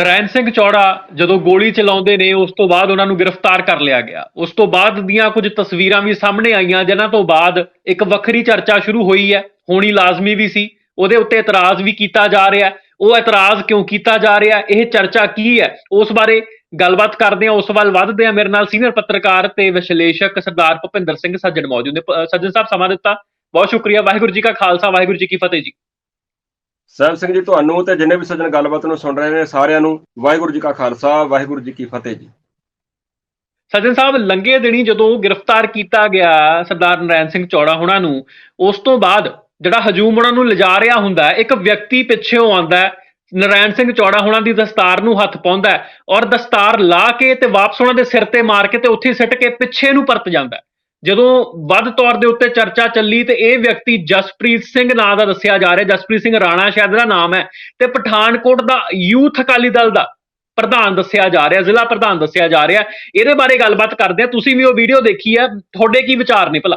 ਨਰੈਣ ਸਿੰਘ ਚੌੜਾ ਜਦੋਂ ਗੋਲੀ ਚਲਾਉਂਦੇ ਨੇ, ਉਸ ਤੋਂ ਬਾਅਦ ਉਹਨਾਂ ਨੂੰ ਗ੍ਰਿਫਤਾਰ ਕਰ ਲਿਆ ਗਿਆ। ਉਸ ਤੋਂ ਬਾਅਦ ਦੀਆਂ ਕੁਝ ਤਸਵੀਰਾਂ ਵੀ ਸਾਹਮਣੇ ਆਈਆਂ, ਜਿਨ੍ਹਾਂ ਤੋਂ ਬਾਅਦ ਇੱਕ ਵੱਖਰੀ ਚਰਚਾ ਸ਼ੁਰੂ ਹੋਈ ਹੈ। ਹੋਣੀ ਲਾਜ਼ਮੀ ਵੀ ਸੀ। ਉਹਦੇ ਉੱਤੇ ਇਤਰਾਜ਼ ਵੀ ਕੀਤਾ ਜਾ ਰਿਹਾ ਉਹ ਇਤਰਾਜ਼ ਕਿਉਂ ਕੀਤਾ ਜਾ ਰਿਹਾ ਇਹ ਚਰਚਾ ਕੀ ਹੈ? ਉਸ ਬਾਰੇ ਗੱਲਬਾਤ ਕਰਦੇ ਹਾਂ। ਉਸ ਵੱਲ ਵੱਧਦੇ ਹਾਂ। ਮੇਰੇ ਨਾਲ ਸੀਨੀਅਰ ਪੱਤਰਕਾਰ ਤੇ ਵਿਸ਼ਲੇਸ਼ਕ ਸਰਦਾਰ ਭੁਪਿੰਦਰ ਸਿੰਘ ਸੱਜਣ ਮੌਜੂਦ ਨੇ। ਸੱਜਣ ਸਾਹਿਬ, ਸਮਾਂ ਦਿੱਤਾ। ਬਹੁਤ ਸ਼ੁਕਰੀਆ। ਵਾਹਿਗੁਰੂ ਜੀ ਕਾ ਖਾਲਸਾ। ਵਾਹਿਗੁਰੂ ਜੀ ਕੀ ਫਤਿਹ ਜੀ। ਸਾਹਿਬ ਸਿੰਘ ਜੀ, ਤੁਹਾਨੂੰ ਤੇ ਜਿੰਨੇ ਵੀ ਸੱਜਣ ਗੱਲਬਾਤ ਨੂੰ ਸੁਣ ਰਹੇ ਨੇ ਸਾਰਿਆਂ ਨੂੰ ਵਾਹਿਗੁਰੂ ਜੀ ਕਾ ਖਾਲਸਾ, ਵਾਹਿਗੁਰੂ ਜੀ ਕੀ ਫਤਿਹ ਜੀ। ਸੱਜਣ ਸਾਹਿਬ ਲੰਗੇ ਦਿਨੀ ਜਦੋਂ ਗ੍ਰਿਫਤਾਰ ਕੀਤਾ ਗਿਆ ਸਰਦਾਰ ਨਰੈਣ ਸਿੰਘ ਚੌੜਾ ਹੁਣਾਂ ਨੂੰ, ਉਸ ਤੋਂ ਬਾਅਦ ਜਿਹੜਾ ਹਜੂਮ ਉਹਨਾਂ ਨੂੰ ਲਿਜਾ ਰਿਹਾ ਹੁੰਦਾ ਇੱਕ ਵਿਅਕਤੀ ਪਿੱਛੇੋਂ ਆਉਂਦਾ ਹੈ, ਨਰੈਣ ਸਿੰਘ ਚੌੜਾ ਹੁਣਾਂ ਦੀ ਦਸਤਾਰ ਨੂੰ ਹੱਥ ਪਾਉਂਦਾ ਔਰ ਦਸਤਾਰ ਲਾ ਕੇ ਤੇ ਵਾਪਸ ਉਹਨਾਂ ਦੇ ਸਿਰ ਤੇ ਮਾਰ ਕੇ ਤੇ ਉੱਥੇ ਸਿੱਟ ਕੇ ਪਿੱਛੇ ਨੂੰ ਪਰਤ ਜਾਂਦਾ ਜਦੋਂ ਵੱਧ ਤੌਰ ਦੇ ਉੱਤੇ ਚਰਚਾ ਚੱਲੀ ਤੇ ਇਹ ਵਿਅਕਤੀ ਜਸਪ੍ਰੀਤ ਸਿੰਘ ਨਾਂ ਦਾ ਦੱਸਿਆ ਜਾ ਰਿਹਾ ਜਸਪ੍ਰੀਤ ਸਿੰਘ ਰਾਣਾ ਸ਼ਾਇਦ ਦਾ ਨਾਮ ਹੈ ਤੇ ਪਠਾਨਕੋਟ ਦਾ ਯੂਥ ਅਕਾਲੀ ਦਲ ਦਾ ਪ੍ਰਧਾਨ ਦੱਸਿਆ ਜਾ ਰਿਹਾ ਜ਼ਿਲ੍ਹਾ ਪ੍ਰਧਾਨ ਦੱਸਿਆ ਜਾ ਰਿਹਾ। ਇਹਦੇ ਬਾਰੇ ਗੱਲਬਾਤ ਕਰਦੇ ਆ ਤੁਸੀਂ ਵੀ ਉਹ ਵੀਡੀਓ ਦੇਖੀ ਹੈ। ਤੁਹਾਡੇ ਕੀ ਵਿਚਾਰ ਨੇ ਭਲਾ?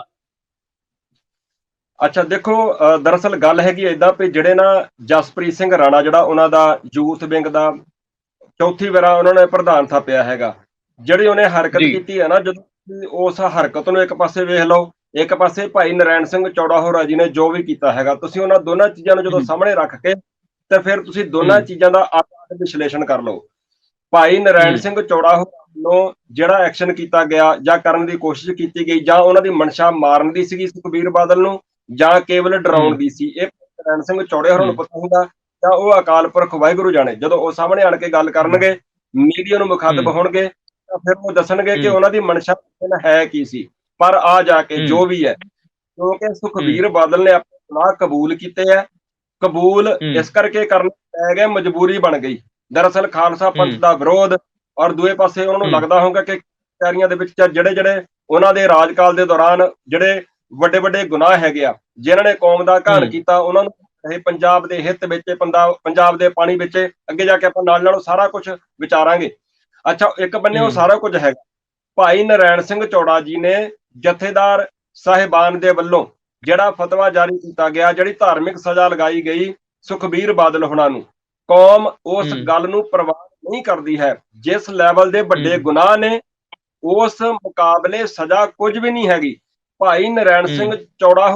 ਅੱਛਾ ਦੇਖੋ ਦਰਅਸਲ ਗੱਲ ਹੈਗੀ ਏਦਾਂ ਵੀ ਜਿਹੜੇ ਨਾ ਜਸਪ੍ਰੀਤ ਸਿੰਘ ਰਾਣਾ ਜਿਹੜਾ ਉਹਨਾਂ ਦਾ ਯੂਥ ਵਿੰਗ ਦਾ ਚੌਥੀ ਵਾਰਾ ਉਹਨਾਂ ਨੇ ਪ੍ਰਧਾਨ ਥਾਪਿਆ ਹੈਗਾ। ਜਿਹੜੀ ਉਹਨੇ ਹਰਕਤ। ਕੀਤੀ ਹੈ ਨਾ ਜਦੋਂ ਉਸ ਹਰਕਤ ਨੂੰ ਇੱਕ ਪਾਸੇ ਵੇਖ ਲਓ ਇੱਕ ਪਾਸੇ ਭਾਈ ਨਰੈਣ ਸਿੰਘ ਚੌੜਾ ਹੋਰਾ ਜੀ ਨੇ ਜੋ ਵੀ ਕੀਤਾ ਹੈਗਾ ਤੁਸੀਂ ਉਹਨਾਂ ਦੋਨਾਂ ਚੀਜ਼ਾਂ ਨੂੰ ਜਦੋਂ ਹਮ। ਸਾਹਮਣੇ ਰੱਖ ਕੇ ਤੇ ਫਿਰ ਤੁਸੀਂ ਦੋਨਾਂ। ਚੀਜ਼ਾਂ ਦਾ ਆਪ ਵਿਸ਼ਲੇਸ਼ਣ ਕਰ ਲਓ ਭਾਈ ਨਰੈਣ। ਸਿੰਘ ਚੌੜਾ ਹੋਰਾ ਵੱਲੋਂ ਜਿਹੜਾ ਐਕਸ਼ਨ ਕੀਤਾ ਗਿਆ ਜਾਂ ਕਰਨ ਦੀ ਕੋਸ਼ਿਸ਼ ਕੀਤੀ ਗਈ ਜਾਂ ਉਹਨਾਂ ਦੀ ਮਨਸ਼ਾ ਮਾਰਨ ਦੀ ਸੀਗੀ ਸੁਖਬੀਰ ਬਾਦਲ ਨੂੰ ਜਾਂ ਕੇਵਲ ਡਰਾਉਣ। ਦੀ ਸੀ ਇਹ ਨਰੈਣ ਸਿੰਘ ਚੌੜੇ ਹੋਰਾਂ ਨੂੰ। ਪਤਾ ਹੁੰਦਾ ਜਾਂ ਉਹ ਅਕਾਲ ਪੁਰਖ ਵਾਹਿਗੁਰੂ ਜਾਣੇ ਜਦੋਂ ਉਹ ਸਾਹਮਣੇ ਆਣ ਕੇ ਗੱਲ ਕਰਨਗੇ ਮੀਡੀਆ ਨੂੰ ਮੁਖਾਤਬ। ਹੋਣਗੇ ਤਾਂ ਫਿਰ ਉਹ ਦੱਸਣਗੇ ਕਿ। ਉਹਨਾਂ ਦੀ ਮਨਸ਼ਾ ਹੈ ਕੀ ਸੀ ਪਰ ਆ ਜਾ ਕੇ। ਜੋ ਵੀ ਹੈ ਕਿਉਂਕਿ ਸੁਖਬੀਰ ਬਾਦਲ ਨੇ ਆਪਣੇ ਗੁਨਾਹ ਕਬੂਲ ਕੀਤੇ ਹੈ ਕਬੂਲ। ਇਸ ਕਰਕੇ ਕਰਨੇ ਪੈ ਗਏ ਮਜਬੂਰੀ ਬਣ ਗਈ ਦਰਅਸਲ ਖਾਲਸਾ ਪੰਥ। ਦਾ ਵਿਰੋਧ ਔਰ ਦੂਏ ਪਾਸੇ ਉਹਨਾਂ ਨੂੰ। ਲੱਗਦਾ ਹੋਊਗਾ ਕਿ ਕਾਰੀਆਂ ਦੇ ਵਿੱਚ ਜਿਹੜੇ ਜਿਹੜੇ ਉਹਨਾਂ ਦੇ ਰਾਜਕਾਲ ਦੇ ਦੌਰਾਨ ਜਿਹੜੇ ਵੱਡੇ ਵੱਡੇ ਗੁਨਾਹ ਹੈਗੇ ਆ ਜਿਨ੍ਹਾਂ ਨੇ ਕੌਮ ਦਾ ਘਾਣ। ਕੀਤਾ ਉਹਨਾਂ ਨੂੰ ਇਹ ਪੰਜਾਬ ਦੇ ਹਿੱਤ ਵਿੱਚ ਪੰਜਾਬ ਪੰਜਾਬ ਦੇ ਪਾਣੀ ਵਿੱਚ ਅੱਗੇ ਜਾ ਕੇ ਆਪਾਂ ਨਾਲ ਨਾਲ ਸਾਰਾ ਕੁਝ ਵਿਚਾਰਾਂਗੇ ਅੱਛਾ ਇੱਕ ਬੰਨੇ ਉਹ। ਸਾਰਾ ਕੁਝ ਹੈਗਾ ਭਾਈ ਨਰੈਣ ਸਿੰਘ ਚੌੜਾ ਜੀ ਨੇ ਜਥੇਦਾਰ ਸਾਹਿਬਾਨ ਦੇ ਵੱਲੋਂ ਜਿਹੜਾ ਫਤਵਾ ਜਾਰੀ ਕੀਤਾ ਗਿਆ ਜਿਹੜੀ ਧਾਰਮਿਕ ਸਜ਼ਾ ਲਗਾਈ ਗਈ ਸੁਖਬੀਰ ਬਾਦਲ ਹੁਣਾਂ ਨੂੰ ਕੌਮ ਉਸ। ਗੱਲ ਨੂੰ ਪਰਵਾਹ ਨਹੀਂ ਕਰਦੀ ਹੈ ਜਿਸ ਲੈਵਲ ਦੇ ਵੱਡੇ। ਗੁਨਾਹ ਨੇ ਉਸ ਮੁਕਾਬਲੇ ਸਜ਼ਾ ਕੁਝ ਵੀ ਨਹੀਂ ਹੈਗੀ ਭਾਈ ਨਰੈਣ। ਸਿੰਘ ਚੌੜਾ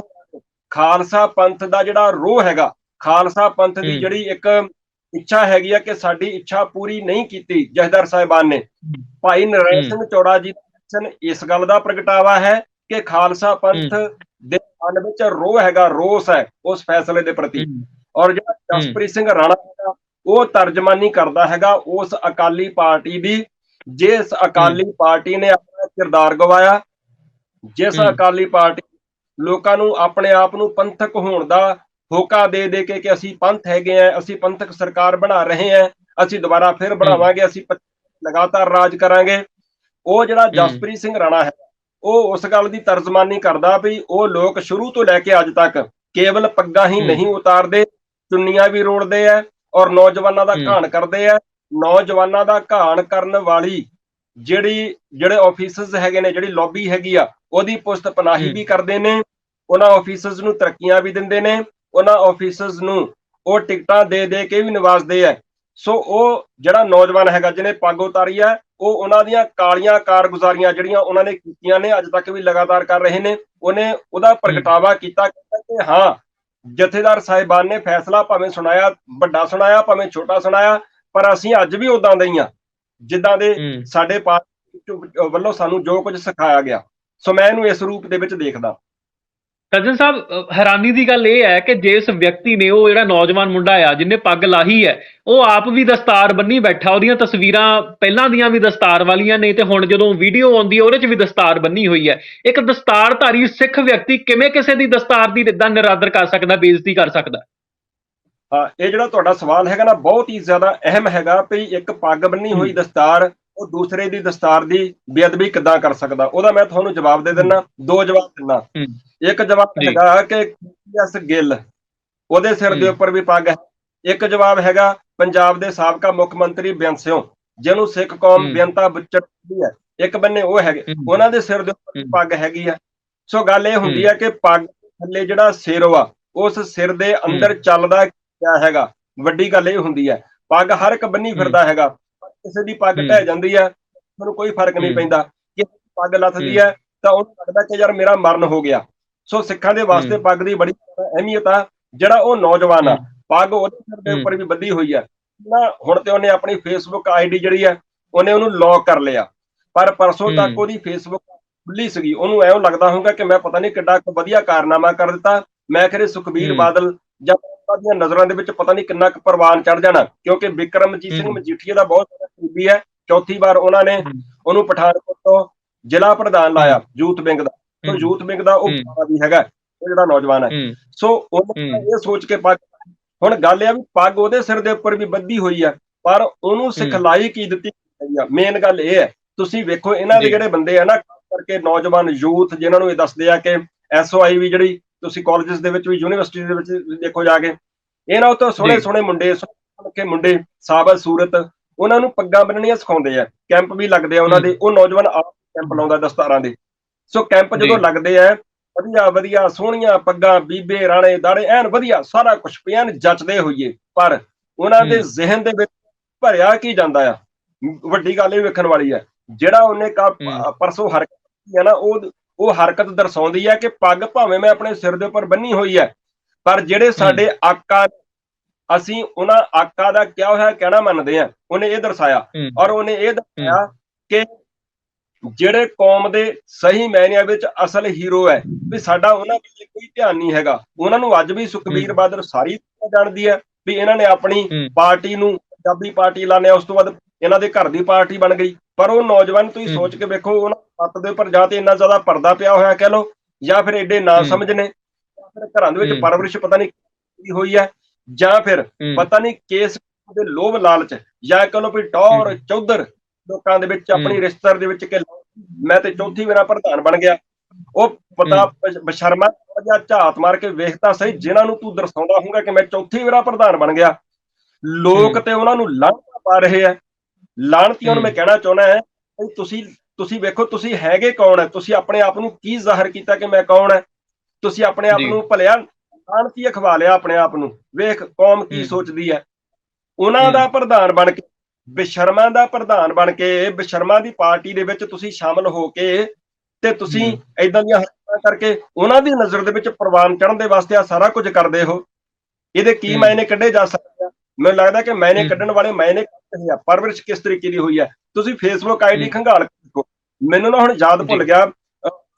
ਖਾਲਸਾ ਪੰਥ ਦਾ ਜਿਹੜਾ ਰੋਹ ਹੈਗਾ ਖਾਲਸਾ ਪੰਥ ਦੀ। ਜਿਹੜੀ ਇੱਕ ਇੱਛਾ ਹੈਗੀ ਆ ਕਿ ਸਾਡੀ ਇੱਛਾ ਪੂਰੀ ਨਹੀਂ ਕੀਤੀ ਜਹਦਰ ਸਾਹਿਬਾਨ ਨੇ। ਭਾਈ ਨਰੈਣ। ਸਿੰਘ ਚੌੜਾ ਜੀ ਦਾ ਇਸ ਗੱਲ ਦਾ ਪ੍ਰਗਟਾਵਾ ਹੈ ਕਿ ਖਾਲਸਾ ਪੰਥ ਦੇ ਮਨ ਵਿੱਚ ਰੋਹ ਹੈਗਾ ਰੋਸ ਹੈ ਉਸ ਫੈਸਲੇ ਦੇ ਪ੍ਰਤੀ। ਔਰ ਜਿਹੜਾ ਜਸਪ੍ਰੀਤ ਸਿੰਘ ਰਾਣਾ ਹੈਗਾ ਉਹ ਤਰਜਮਾਨੀ ਕਰਦਾ ਹੈਗਾ ਉਸ ਅਕਾਲੀ ਪਾਰਟੀ ਦੀ। ਜਿਸ ਅਕਾਲੀ ਪਾਰਟੀ ਨੇ ਆਪਣਾ ਕਿਰਦਾਰ ਗਵਾਇਆ ਜਿਸ। ਅਕਾਲੀ ਪਾਰਟੀ ਲੋਕਾਂ ਨੂੰ ਆਪਣੇ ਆਪ ਨੂੰ ਪੰਥਕ ਹੋਣ ਦਾ ਹੋਕਾ ਦੇ ਦੇ ਕੇ ਕਿ ਅਸੀਂ ਪੰਥ ਹੈਗੇ ਆ ਅਸੀਂ ਪੰਥਕ ਸਰਕਾਰ ਬਣਾ ਰਹੇ ਆ ਅਸੀਂ ਦੁਬਾਰਾ ਫਿਰ ਬਣਾਵਾਂਗੇ ਅਸੀਂ ਲਗਾਤਾਰ ਰਾਜ ਕਰਾਂਗੇ ਉਹ ਜਿਹੜਾ ਜਸਪ੍ਰੀਤ ਸਿੰਘ ਰਾਣਾ ਹੈ ਉਹ ਉਸ ਗੱਲ ਦੀ ਤਰਜਮਾਨੀ ਕਰਦਾ ਵੀ ਉਹ ਲੋਕ ਸ਼ੁਰੂ ਤੋਂ ਲੈ ਕੇ ਅੱਜ ਤੱਕ ਕੇਵਲ ਪੱਗਾਂ ਹੀ। ਨਹੀਂ ਉਤਾਰਦੇ ਚੁੰਨੀਆਂ ਵੀ ਰੋੜਦੇ ਆ ਔਰ ਨੌਜਵਾਨਾਂ ਦਾ। ਘਾਣ ਕਰਦੇ ਆ ਨੌਜਵਾਨਾਂ ਦਾ ਘਾਣ ਕਰਨ ਵਾਲੀ ਜਿਹੜੀ ਜਿਹੜੇ ਆਫੀਸਰਸ ਹੈਗੇ ਨੇ ਜਿਹੜੀ ਲੌਬੀ ਹੈਗੀ ਆ ਉਹਦੀ ਪੁਸਤ ਪਨਾਹੀ। ਵੀ ਕਰਦੇ ਨੇ ਉਹਨਾਂ ਆਫੀਸਰਸ ਨੂੰ ਤਰੱਕੀਆਂ ਵੀ ਦਿੰਦੇ ਨੇ ਉਹਨਾਂ ਆਫੀਸਰਸ ਨੂੰ ਉਹ ਟਿਕਟਾਂ ਦੇ ਦੇ ਕੇ ਵੀ ਨਵਾਜ਼ਦੇ ਆ। ਸੋ ਉਹ ਜਿਹੜਾ ਨੌਜਵਾਨ ਹੈਗਾ ਜਿਹਨੇ ਪੱਗ ਉਤਾਰੀ ਆ ਉਹ ਉਹਨਾਂ ਦੀਆਂ ਕਾਲੀਆਂ ਕਾਰਗੁਜ਼ਾਰੀਆਂ ਜਿਹੜੀਆਂ ਉਹਨਾਂ ਨੇ ਕੀਤੀਆਂ ਨੇ ਅੱਜ ਤੱਕ ਵੀ ਲਗਾਤਾਰ ਕਰ ਰਹੇ ਨੇ ਉਹਨੇ ਉਹਦਾ ਪ੍ਰਗਟਾਵਾ ਕੀਤਾ ਕਿ ਹਾਂ ਜਥੇਦਾਰ ਸਾਹਿਬਾਨ ਨੇ ਫੈਸਲਾ ਭਾਵੇਂ ਸੁਣਾਇਆ ਵੱਡਾ ਸੁਣਾਇਆ ਭਾਵੇਂ ਛੋਟਾ ਸੁਣਾਇਆ ਪਰ ਅਸੀਂ ਅੱਜ ਵੀ ਉਦਾਂ ਦੇ ਹੀ ਆ ਜਿੱਦਾਂ ਦੇ। ਸਾਡੇ ਪਾਰਟੀ ਵੱਲੋਂ ਸਾਨੂੰ ਜੋ ਕੁਝ ਸਿਖਾਇਆ ਗਿਆ। ਸੋ ਮੈਂ ਇਹਨੂੰ ਇਸ ਰੂਪ ਦੇ ਵਿੱਚ ਦੇਖਦਾ। ਸੱਜਣ ਸਾਹਿਬ ਹੈਰਾਨੀ ਦੀ ਗੱਲ ਇਹ ਹੈ ਕਿ ਜਿਸ ਵਿਅਕਤੀ ਨੇ ਉਹ ਜਿਹੜਾ ਨੌਜਵਾਨ ਮੁੰਡਾ ਆ ਜਿਹਨੇ ਪੱਗ ਲਾਹੀ ਹੈ ਉਹ ਆਪ ਵੀ ਦਸਤਾਰ ਬੰਨੀ ਬੈਠਾ ਉਹਦੀਆਂ ਤਸਵੀਰਾਂ ਪਹਿਲਾਂ ਦੀਆਂ ਵੀ ਦਸਤਾਰ ਵਾਲੀਆਂ ਨੇ ਤੇ ਹੁਣ ਜਦੋਂ ਵੀਡੀਓ ਆਉਂਦੀ ਹੈ ਉਹਦੇ 'ਚ ਵੀ ਦਸਤਾਰ ਬੰਨੀ ਹੋਈ ਹੈ ਇੱਕ ਦਸਤਾਰਧਾਰੀ ਸਿੱਖ ਵਿਅਕਤੀ ਕਿਵੇਂ ਕਿਸੇ ਦੀ ਦਸਤਾਰ ਦੀ ਇਦਾਂ ਨਿਰਾਦਰ ਕਰ ਸਕਦਾ ਬੇਇੱਜ਼ਤੀ ਕਰ ਸਕਦਾ ਹਾਂ ਇਹ ਜਿਹੜਾ ਤੁਹਾਡਾ ਸਵਾਲ ਹੈਗਾ ਨਾ ਬਹੁਤ ਹੀ ਜ਼ਿਆਦਾ ਅਹਿਮ ਹੈਗਾ ਵੀ ਇੱਕ ਪੱਗ ਬੰਨੀ ਹੋਈ। ਦਸਤਾਰ ਉਹ ਦੂਸਰੇ ਦੀ ਦਸਤਾਰ ਦੀ ਬੇਅਦਬੀ ਕਿੱਦਾਂ ਕਰ ਸਕਦਾ ਉਹਦਾ ਮੈਂ ਤੁਹਾਨੂੰ ਜਵਾਬ ਦੇ ਦਿੰਦਾ ਦੋ ਜਵਾਬ ਦਿੰਦਾ। ਇੱਕ ਜਵਾਬ। ਹੈਗਾ ਕਿ ਐਸ ਗਿੱਲ ਉਹਦੇ ਸਿਰ ਦੇ। ਉੱਪਰ ਵੀ ਪੱਗ ਹੈ ਇੱਕ ਜਵਾਬ ਹੈਗਾ ਪੰਜਾਬ ਦੇ ਸਾਬਕਾ ਮੁੱਖ ਮੰਤਰੀ ਬੇਅੰਤ ਸਿੰਘ ਜਿਹਨੂੰ ਸਿੱਖ ਕੌਮ। ਬੇਅੰਤਾ ਬੁੱਚੜ ਹੈ ਇੱਕ ਬੰਨੇ ਉਹ ਹੈਗੇ। ਉਹਨਾਂ ਦੇ ਸਿਰ ਦੇ ਉੱਪਰ। ਪੱਗ ਹੈਗੀ ਆ ਸੋ ਗੱਲ ਇਹ ਹੁੰਦੀ। ਹੈ ਕਿ ਪੱਗ ਥੱਲੇ ਜਿਹੜਾ ਸਿਰ ਵਾ ਉਸ ਸਿਰ ਦੇ ਅੰਦਰ ਚੱਲਦਾ ਕਿਆ ਹੈਗਾ ਵੱਡੀ ਗੱਲ ਇਹ ਹੁੰਦੀ ਹੈ ਪੱਗ ਹਰ ਇੱਕ ਬੰਨੀ ਫਿਰਦਾ ਹੈਗਾ ਕਿਸੇ ਦੀ ਪੱਗ। ਢਹਿ ਜਾਂਦੀ ਹੈ ਉਹਨੂੰ ਕੋਈ ਫ਼ਰਕ ਨਹੀਂ। ਪੈਂਦਾ ਕਿ ਪੱਗ ਲੱਥਦੀ ਹੂੰ। ਤਾਂ ਉਹਨੂੰ ਲੱਗਦਾ ਕਿ ਯਾਰ ਮੇਰਾ ਮਰਨ ਹੋ ਗਿਆ ਸੋ ਸਿੱਖਾਂ ਦੇ ਵਾਸਤੇ। ਪੱਗ ਦੀ ਬੜੀ ਅਹਿਮੀਅਤ ਆ ਜਿਹੜਾ ਉਹ ਨੌਜਵਾਨ ਆ। ਪੱਗ ਉਹਦੇ ਸਿਰ ਦੇ। ਉੱਪਰ ਵੀ ਬੱਧੀ ਹੋਈ ਹੈ ਨਾ ਹੁਣ ਤੇ ਉਹਨੇ ਆਪਣੀ ਫੇਸਬੁੱਕ ਆਈਡੀ ਜਿਹੜੀ ਹੈ ਉਹਨੇ ਉਹਨੂੰ ਲੌਕ ਕਰ ਲਿਆ ਪਰ ਪਰਸੋਂ। ਤੱਕ ਉਹਦੀ ਫੇਸਬੁੱਕ ਖੁੱਲੀ ਸੀਗੀ ਉਹਨੂੰ ਐਂ ਲੱਗਦਾ ਹੋਊਗਾ ਕਿ ਮੈਂ ਪਤਾ ਨਹੀਂ ਕਿੱਡਾ ਕੁ ਵਧੀਆ ਕਾਰਨਾਮਾ ਕਰ ਦਿੱਤਾ ਮੈਂ ਖਰੇ ਸੁਖਬੀਰ। ਬਾਦਲ ਜਾਂ ਉਹਨਾਂ ਦੀਆਂ ਨਜ਼ਰਾਂ ਦੇ ਵਿੱਚ ਪਤਾ ਨਹੀਂ ਕਿੰਨਾ ਕੁ ਪ੍ਰਵਾਨ ਚੜ ਜਾਣਾ ਕਿਉਂਕਿ ਵਿਕਰਮਜੀਤ ਸਿੰਘ। ਮਜੀਠੀਆ ਦਾ ਬਹੁਤ ਜ਼ਿਆਦਾ ਕਰੀਬੀ ਹੈ ਚੌਥੀ ਵਾਰ ਉਹਨਾਂ ਨੇ। ਉਹਨੂੰ ਪਠਾਨਕੋਟ ਤੋਂ ਜ਼ਿਲ੍ਹਾ ਪ੍ਰਧਾਨ ਲਾਇਆ ਯੂਥ ਵਿੰਗ ਦਾ ਹੂੰ। ਯੂਥ ਵਿੰਗ ਦਾ ਉਹ ਵੀ ਹੈਗਾ ਉਹ ਜਿਹੜਾ ਨੌਜਵਾਨ ਹੈ ਸੋ ਉਹਨੇ। ਇਹ ਸੋਚ ਕੇ ਪੱਗ ਹੁਣ ਗੱਲ ਇਹ ਆ ਵੀ ਪੱਗ ਉਹਦੇ ਸਿਰ ਦੇ ਉੱਪਰ ਵੀ ਬੱਧੀ ਹੋਈ ਆ ਪਰ ਉਹਨੂੰ ਸਿਖਲਾਈ ਕੀ ਦਿੱਤੀ ਗਈ ਆ ਮੇਨ ਗੱਲ ਇਹ ਹੈ ਤੁਸੀਂ ਵੇਖੋ ਇਹਨਾਂ ਦੇ। ਜਿਹੜੇ ਬੰਦੇ ਆ ਨਾ ਕਰਕੇ ਨੌਜਵਾਨ ਯੂਥ ਜਿਨ੍ਹਾਂ ਨੂੰ ਇਹ ਦੱਸਦੇ ਆ ਕਿ ਐਸਓਆਈ ਵੀ ਜਿਹੜੀ ਤੁਸੀਂ ਕਾਲਜਸ ਦੇ ਵਿੱਚ ਵੀ ਯੂਨੀਵਰਸਿਟੀ ਦੇ ਵਿੱਚ ਦੇਖੋ ਜਾ ਕੇ ਇਹਨਾਂ ਉੱਤੇ ਸੋਹਣੇ। ਸੋਹਣੇ ਮੁੰਡੇ ਸੋਹਣੇ ਮੁੰਡੇ ਸਾਬਤ ਸੂਰਤ ਉਹਨਾਂ ਨੂੰ ਪੱਗਾਂ ਬੰਨਣੀਆਂ ਸਿਖਾਉਂਦੇ ਆ ਕੈਂਪ ਵੀ ਲੱਗਦੇ ਆ ਉਹਨਾਂ ਦੇ ਉਹ ਨੌਜਵਾਨ ਆਪ ਕੈਂਪ ਲਾਉਂਦਾ ਦਸਤਾਰਾਂ ਦੇ ਸੋ ਕੈਂਪ ਜਦੋਂ। ਲੱਗਦੇ ਆ ਵਧੀਆ ਵਧੀਆ ਸੋਹਣੀਆਂ ਪੱਗਾਂ ਬੀਬੇ ਰਾਣੇ ਦਾੜੇ ਐਨ ਵਧੀਆ ਸਾਰਾ ਕੁਝ ਪਿਆਨ ਜੱਚਦੇ ਹੋਈਏ ਪਰ ਉਹਨਾਂ ਦੇ। ਜ਼ਿਹਨ ਦੇ ਵਿੱਚ ਭਰਿਆ ਕੀ ਜਾਂਦਾ ਆ ਵੱਡੀ ਗੱਲ ਇਹ ਵੇਖਣ ਵਾਲੀ ਹੈ ਜਿਹੜਾ ਉਹਨੇ ਕਾ। ਪਰਸੋਂ ਹਰਕਤ ਕੀਤੀ ਹੈ ਨਾ ਉਹ ਉਹ ਹਰਕਤ ਦਰਸਾਉਂਦੀ ਹੈ ਕਿ ਪੱਗ ਭਾਵੇਂ ਮੈਂ ਆਪਣੇ ਸਿਰ ਦੇ ਉੱਪਰ ਬੰਨੀ ਹੋਈ ਹੈ ਪਰ ਜਿਹੜੇ ਸਾਡੇ ਆਕਾ ਅਸੀਂ ਉਹਨਾਂ ਆਕਾ ਦਾ ਕਿਹਾ ਹੋਇਆ ਕਹਿਣਾ ਮੰਨਦੇ ਆ ਉਹਨੇ ਇਹ ਦਰਸਾਇਆ। ਔਰ ਉਹਨੇ ਇਹ ਦਰਸਾਇਆ ਕਿ ਜਿਹੜੇ ਕੌਮ ਦੇ ਸਹੀ ਮਾਇਨਿਆਂ ਵਿੱਚ ਅਸਲ ਹੀਰੋ ਹੈ ਵੀ ਸਾਡਾ ਉਹਨਾਂ ਵੱਲ ਕੋਈ ਧਿਆਨ ਨਹੀਂ ਹੈਗਾ ਉਹਨਾਂ ਨੂੰ ਅੱਜ ਵੀ ਸੁਖਬੀਰ। ਬਾਦਲ ਸਾਰੀ ਜਾਣਦੀ ਹੈ ਵੀ ਇਹਨਾਂ ਨੇ ਆਪਣੀ। ਪਾਰਟੀ ਨੂੰ ਪੰਜਾਬੀ ਪਾਰਟੀ ਲਾਣੇ ਉਸ ਤੋਂ ਬਾਅਦ ਇਹਨਾਂ ਦੇ ਘਰ ਦੀ ਪਾਰਟੀ ਬਣ ਗਈ ਪਰ ਉਹ ਨੌਜਵਾਨ ਤੁਸੀਂ। ਸੋਚ ਕੇ ਵੇਖੋ ਉਹਨਾਂ ਪੱਤ ਦੇ ਉੱਪਰ ਜਾਂ ਤੇ ਇੰਨਾ ਜ਼ਿਆਦਾ ਪਰਦਾ ਪਿਆ ਹੋਇਆ ਕਹਿ ਲਓ ਜਾਂ ਫਿਰ ਐਡੇ ਨਾ। ਸਮਝ ਨੇ ਜਾਂ ਫਿਰ ਘਰਾਂ ਦੇ ਵਿੱਚ। ਪਰਵਰਿਸ਼ ਪਤਾ ਨਹੀਂ ਕੀ ਹੋਈ ਹੈ ਜਾਂ ਫਿਰ। ਪਤਾ ਨਹੀਂ ਕੇਸ ਦੇ ਲੋਭ ਲਾਲਚ ਜਾਂ ਕਹ ਲਓ ਵੀ ਟੌਰ ਚੌਧਰ ਲੋਕਾਂ ਦੇ ਵਿੱਚ ਆਪਣੀ। ਰਿਸ਼ਤੇਦਾਰ ਦੇ ਵਿੱਚ ਕਿ ਮੈਂ ਤੇ ਚੌਥੀ ਵਾਰ ਪ੍ਰਧਾਨ ਬਣ ਗਿਆ ਉਹ ਪਤਾ ਬਸ਼- ਬਸ਼ਰਮਾ ਜਾਂ ਝਾਤ ਮਾਰ ਕੇ ਵੇਖਦਾ ਸਹੀ ਜਿਨ੍ਹਾਂ ਨੂੰ ਤੂੰ ਦਰਸਾਉਂਦਾ ਹੋਊਗਾ ਕਿ ਮੈਂ ਚੌਥੀ ਵਾਰ ਪ੍ਰਧਾਨ ਬਣ ਗਿਆ ਲੋਕ। ਤੇ ਉਹਨਾਂ ਨੂੰ ਲਾਹਨਤਾਂ ਪਾ ਰਹੇ ਆ ਲਾਹਨਤੀਆਂ ਨੂੰ। ਮੈਂ ਕਹਿਣਾ ਚਾਹੁੰਦਾ ਹੈ ਵੀ ਤੁਸੀਂ ਤੁਸੀਂ ਵੇਖੋ ਤੁਸੀਂ ਹੈਗੇ ਕੌਣ ਹੈ ਤੁਸੀਂ ਆਪਣੇ ਆਪ ਨੂੰ ਕੀ ਜ਼ਾਹਰ ਕੀਤਾ ਕਿ ਮੈਂ ਕੌਣ ਹੈ ਤੁਸੀਂ ਆਪਣੇ ਆਪ। ਨੂੰ ਭਲਿਆ ਲਾਹਨਤੀ ਅਖਵਾ ਲਿਆ ਆਪਣੇ ਆਪ ਨੂੰ ਵੇਖ ਕੌਮ ਕੀ। ਸੋਚਦੀ ਹੈ ਉਹਨਾਂ। ਦਾ ਪ੍ਰਧਾਨ ਬਣ ਕੇ ਬਿਸ਼ਰਮਾ ਦਾ ਪ੍ਰਧਾਨ ਬਣ ਕੇ ਬਿਸ਼ਰਮਾ ਦੀ ਪਾਰਟੀ ਦੇ ਵਿੱਚ ਤੁਸੀਂ ਸ਼ਾਮਲ ਹੋ ਕੇ ਤੇ ਤੁਸੀਂ। ਇਦਾਂ ਦੀਆਂ ਹਰਕਤਾਂ ਕਰਕੇ ਉਹਨਾਂ ਦੀ ਨਜ਼ਰ ਦੇ ਵਿੱਚ ਪ੍ਰਵਾਨ ਚੜਨ ਦੇ ਵਾਸਤੇ ਆ ਸਾਰਾ ਕੁਝ ਕਰਦੇ ਹੋ ਇਹਦੇ ਕੀ। ਮਾਇਨੇ ਕੱਢੇ ਜਾ ਸਕਦੇ ਆ ਮੈਨੂੰ ਲੱਗਦਾ ਕਿ ਮਾਇਨੇ। ਕੱਢਣ ਵਾਲੇ ਮਾਇਨੇ ਆ ਪਰਵਰਿਸ਼ ਕਿਸ ਤਰੀਕੇ ਦੀ ਹੋਈ ਹੈ ਤੁਸੀਂ ਫੇਸਬੁੱਕ ਆਈਡੀ ਹੂੰ। ਖੰਗਾਲ ਦੇਖੋ ਮੈਨੂੰ ਨਾ ਹੁਣ ਯਾਦ ਭੁੱਲ। ਗਿਆ